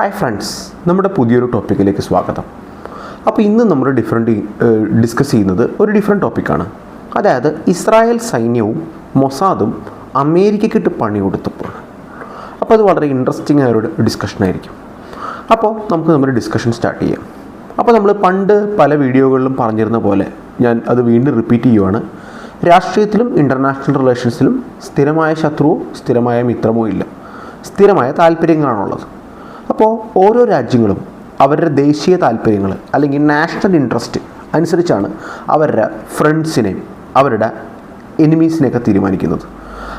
Hi friends നമ്മുടെ പുതിയൊരു ടോപ്പിക്കിലേക്ക് സ്വാഗതം. അപ്പോൾ ഇന്ന് നമ്മൾ ഡിഫറെന്റ് ഡിസ്കസ് ചെയ്യുന്നത് ഒരു ഡിഫറെന്റ് ടോപ്പിക്കാണ് അതായത് ഇസ്രായേൽ സൈന്യവും മൊസാദും അമേരിക്കക്കിട്ട് പണി കൊടുത്തപ്പോൾ അപ്പോൾ അത് വളരെ ഇൻട്രസ്റ്റിംഗ് ആയ ഒരു ഡിസ്കഷൻ ആയിരിക്കും. അപ്പോൾ നമുക്ക് നമ്മുടെ ഡിസ്കഷൻ സ്റ്റാർട്ട് ചെയ്യാം. അപ്പോൾ നമ്മൾ പണ്ട് പല വീഡിയോകളിലും പറഞ്ഞിരുന്ന പോലെ ഞാൻ അത് വീണ്ടും റിപ്പീറ്റ് ചെയ്യുവാണ്. രാഷ്ട്രീയത്തിലും ഇന്റർനാഷണൽ റിലേഷൻസിലും സ്ഥിരമായ ശത്രുവോ സ്ഥിരമായ മിത്രമോ ഇല്ല. സ്ഥിരമായ താല്പര്യങ്ങളാണുള്ളത്. അപ്പോൾ ഓരോ രാജ്യങ്ങളും അവരുടെ ദേശീയ താല്പര്യങ്ങൾ അല്ലെങ്കിൽ നാഷണൽ ഇൻട്രസ്റ്റ് അനുസരിച്ചാണ് അവരുടെ ഫ്രണ്ട്സിനെയും അവരുടെ എനിമീസിനെയൊക്കെ തീരുമാനിക്കുന്നത്.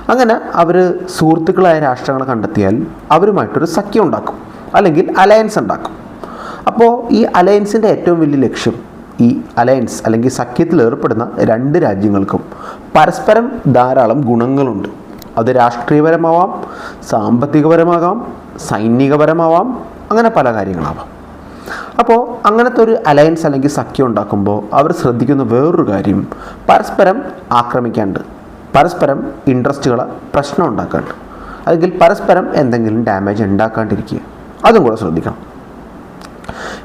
അങ്ങനെ അവർ സുഹൃത്തുക്കളായ രാഷ്ട്രങ്ങളെ കണ്ടെത്തിയാൽ അവരുമായിട്ടൊരു സഖ്യം ഉണ്ടാക്കും അല്ലെങ്കിൽ അലയൻസ് ഉണ്ടാക്കും. അപ്പോൾ ഈ അലയൻസിന്റെ ഏറ്റവും വലിയ ലക്ഷ്യം ഈ അലയൻസ് അല്ലെങ്കിൽ സഖ്യത്തിൽ ഏർപ്പെടുന്ന രണ്ട് രാജ്യങ്ങൾക്കും പരസ്പരം ധാരാളം ഗുണങ്ങളുണ്ട്. അത് രാഷ്ട്രീയപരമാവാം സാമ്പത്തികപരമാകാം സൈനികപരമാവാം അങ്ങനെ പല കാര്യങ്ങളാവാം. അപ്പോൾ അങ്ങനത്തെ ഒരു അലയൻസ് അല്ലെങ്കിൽ സഖ്യം ഉണ്ടാക്കുമ്പോൾ അവർ ശ്രദ്ധിക്കുന്ന വേറൊരു കാര്യം പരസ്പരം ആക്രമിക്കാണ്ട് പരസ്പരം ഇൻട്രസ്റ്റുകളെ പ്രശ്നം ഉണ്ടാക്കാണ്ട് അല്ലെങ്കിൽ പരസ്പരം എന്തെങ്കിലും ഡാമേജ് ഉണ്ടാക്കാണ്ടിരിക്കുക. അതും കൂടെ ശ്രദ്ധിക്കണം.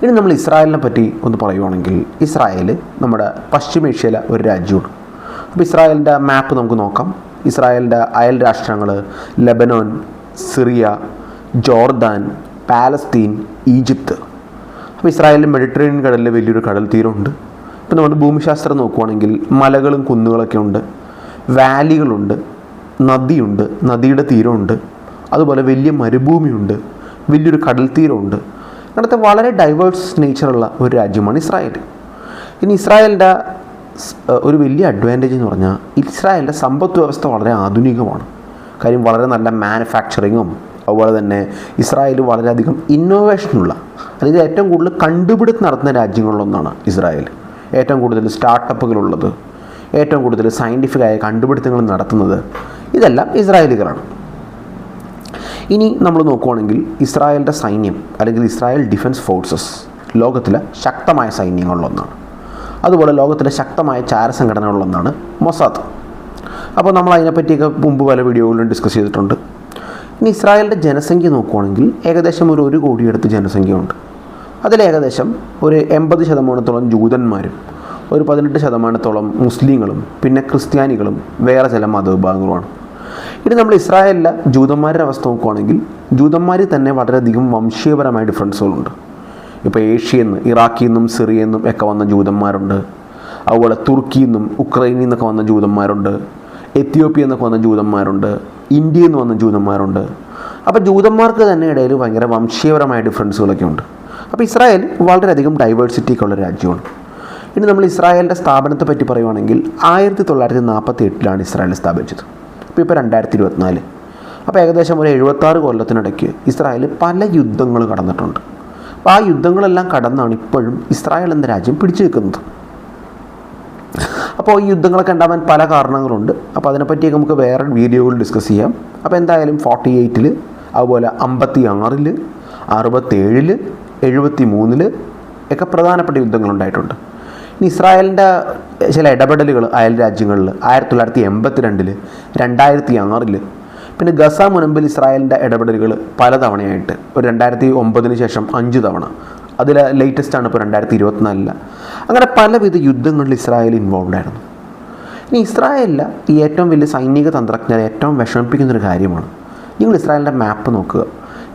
ഇനി നമ്മൾ ഇസ്രായേലിനെ പറ്റി ഒന്ന് പറയുവാണെങ്കിൽ ഇസ്രായേൽ നമ്മുടെ പശ്ചിമേഷ്യയിലെ ഒരു രാജ്യമാണ്. അപ്പോൾ ഇസ്രായേലിന്റെ മാപ്പ് നമുക്ക് നോക്കാം. ഇസ്രായേലിന്റെ അയൽ രാഷ്ട്രങ്ങൾ Lebanon Syria Jordan Palestine Egypt. അപ്പോൾ ഇസ്രായേലിൽ മെഡിറ്ററേനിയൻ കടലിൽ വലിയൊരു കടൽ തീരമുണ്ട്. ഇപ്പോൾ നമ്മുടെ ഭൂമിശാസ്ത്രം നോക്കുവാണെങ്കിൽ മലകളും കുന്നുകളൊക്കെ ഉണ്ട്. വാലികളുണ്ട്. നദിയുണ്ട്. നദിയുടെ തീരമുണ്ട്. അതുപോലെ വലിയ മരുഭൂമിയുണ്ട്. വലിയൊരു കടൽ തീരമുണ്ട്. അങ്ങനത്തെ വളരെ ഡൈവേഴ്സ് നേച്ചറുള്ള ഒരു രാജ്യമാണ് ഇസ്രായേൽ. ഇനി ഇസ്രായേലിന്റെ ഒരു വലിയ അഡ്വാന്റേജ് എന്ന് പറഞ്ഞാൽ ഇസ്രായേലിന്റെ സമ്പദ് വ്യവസ്ഥ വളരെ ആധുനികമാണ്. കാര്യം വളരെ നല്ല മാനുഫാക്ചറിങ്ങും അതുപോലെ തന്നെ ഇസ്രായേൽ വളരെയധികം ഇന്നോവേഷനുള്ള അല്ലെങ്കിൽ ഏറ്റവും കൂടുതൽ കണ്ടുപിടുത്തം നടത്തുന്ന രാജ്യങ്ങളിലൊന്നാണ് ഇസ്രായേൽ. ഏറ്റവും കൂടുതൽ സ്റ്റാർട്ടപ്പുകളുള്ളത് ഏറ്റവും കൂടുതൽ സയന്റിഫിക്കായ കണ്ടുപിടുത്തങ്ങൾ നടത്തുന്നത് ഇതെല്ലാം ഇസ്രായേലുകളാണ്. ഇനി നമ്മൾ നോക്കുവാണെങ്കിൽ ഇസ്രായേലിന്റെ സൈന്യം അല്ലെങ്കിൽ ഇസ്രായേൽ ഡിഫൻസ് ഫോഴ്സസ് ലോകത്തിലെ ശക്തമായ സൈന്യങ്ങളിലൊന്നാണ്. അതുപോലെ ലോകത്തിലെ ശക്തമായ ചാരസംഘടനകളിലൊന്നാണ് മൊസാദ്. അപ്പോൾ നമ്മൾ അതിനെപ്പറ്റിയൊക്കെ മുമ്പ് പല വീഡിയോകളിലും ഡിസ്കസ് ചെയ്തിട്ടുണ്ട്. ഇനി ഇസ്രായേലിന്റെ ജനസംഖ്യ നോക്കുകയാണെങ്കിൽ ഏകദേശം ഒരു ഒരു കോടിയടുത്ത് ജനസംഖ്യയുണ്ട്. അതിൽ ഏകദേശം ഒരു എൺപത് ശതമാനത്തോളം ജൂതന്മാരും ഒരു പതിനെട്ട് ശതമാനത്തോളം മുസ്ലിങ്ങളും പിന്നെ ക്രിസ്ത്യാനികളും വേറെ ചില മതവിഭാഗങ്ങളുമാണ്. ഇനി നമ്മൾ ഇസ്രായേലിലെ ജൂതന്മാരുടെ അവസ്ഥ നോക്കുകയാണെങ്കിൽ ജൂതന്മാരിൽ തന്നെ വളരെയധികം വംശീയപരമായ ഡിഫറൻസുകളുണ്ട് ഇപ്പോൾ ഏഷ്യയിൽ നിന്ന് ഇറാഖിൽ നിന്നും സിറിയയിൽ നിന്നും ഒക്കെ വന്ന ജൂതന്മാരുണ്ട്. അതുപോലെ തുർക്കിയിൽ നിന്നും ഉക്രൈനിൽ നിന്നൊക്കെ വന്ന ജൂതന്മാരുണ്ട്. എത്യോപ്യയിൽ എന്നൊക്കെ വന്ന ജൂതന്മാരുണ്ട് ഇന്ത്യയിൽ നിന്ന് വന്ന ജൂതന്മാരുണ്ട്. അപ്പോൾ ജൂതന്മാർക്ക് തന്നെ ഇടയിൽ ഭയങ്കര വംശീയപരമായ ഡിഫറൻസുകളൊക്കെ ഉണ്ട് അപ്പോൾ ഇസ്രായേൽ വളരെയധികം ഡൈവേഴ്സിറ്റിയൊക്കെ ഉള്ള രാജ്യമാണ്. ഇനി നമ്മൾ ഇസ്രായേലിന്റെ സ്ഥാപനത്തെ പറ്റി പറയുവാണെങ്കിൽ ആയിരത്തി തൊള്ളായിരത്തി നാൽപ്പത്തി എട്ടിലാണ് ഇസ്രായേൽ സ്ഥാപിച്ചത്. ഇപ്പോൾ ഇപ്പോൾ രണ്ടായിരത്തി ഇരുപത്തിനാല് അപ്പോൾ ഏകദേശം ഒരു എഴുപത്താറ് കൊല്ലത്തിനിടയ്ക്ക് ഇസ്രായേൽ പല യുദ്ധങ്ങൾ കടന്നിട്ടുണ്ട്. അപ്പോൾ ആ യുദ്ധങ്ങളെല്ലാം കടന്നാണ് ഇപ്പോഴും ഇസ്രായേൽ എന്ന രാജ്യം പിടിച്ചു നിൽക്കുന്നത്. അപ്പോൾ ഈ യുദ്ധങ്ങളൊക്കെ ഉണ്ടാവാൻ പല കാരണങ്ങളുണ്ട്. അപ്പോൾ അതിനെപ്പറ്റിയൊക്കെ നമുക്ക് വേറെ വീഡിയോകൾ ഡിസ്കസ് ചെയ്യാം. അപ്പോൾ എന്തായാലും ഫോർട്ടി എയ്റ്റിൽ അതുപോലെ അമ്പത്തി ആറിൽ അറുപത്തേഴിൽ എഴുപത്തി മൂന്നിൽ ഒക്കെ പ്രധാനപ്പെട്ട യുദ്ധങ്ങളുണ്ടായിട്ടുണ്ട് ഇനി ഇസ്രായേലിന്റെ ചില ഇടപെടലുകൾ അയൽ രാജ്യങ്ങളിൽ ആയിരത്തി തൊള്ളായിരത്തി എൺപത്തി രണ്ടിൽ രണ്ടായിരത്തി ആറിൽ പിന്നെ ഗസ മുനമ്പിൽ ഇസ്രായേലിന്റെ ഇടപെടലുകൾ പലതവണയായിട്ട്. ഒരു രണ്ടായിരത്തി ഒമ്പതിന് ശേഷം അഞ്ച് തവണ അതിൽ ലേറ്റസ്റ്റ് ആണ് ഇപ്പോൾ രണ്ടായിരത്തി ഇരുപത്തിനാലിൽ അങ്ങനെ പലവിധ യുദ്ധങ്ങളിൽ ഇസ്രായേൽ ഇൻവോൾവ് ആയിരുന്നു. ഇനി ഇസ്രായേലിൽ ഈ ഏറ്റവും വലിയ സൈനിക തന്ത്രജ്ഞരെ ഏറ്റവും വിഷമിപ്പിക്കുന്നൊരു കാര്യമാണ്. നിങ്ങൾ ഇസ്രായേലിന്റെ മാപ്പ് നോക്കുക.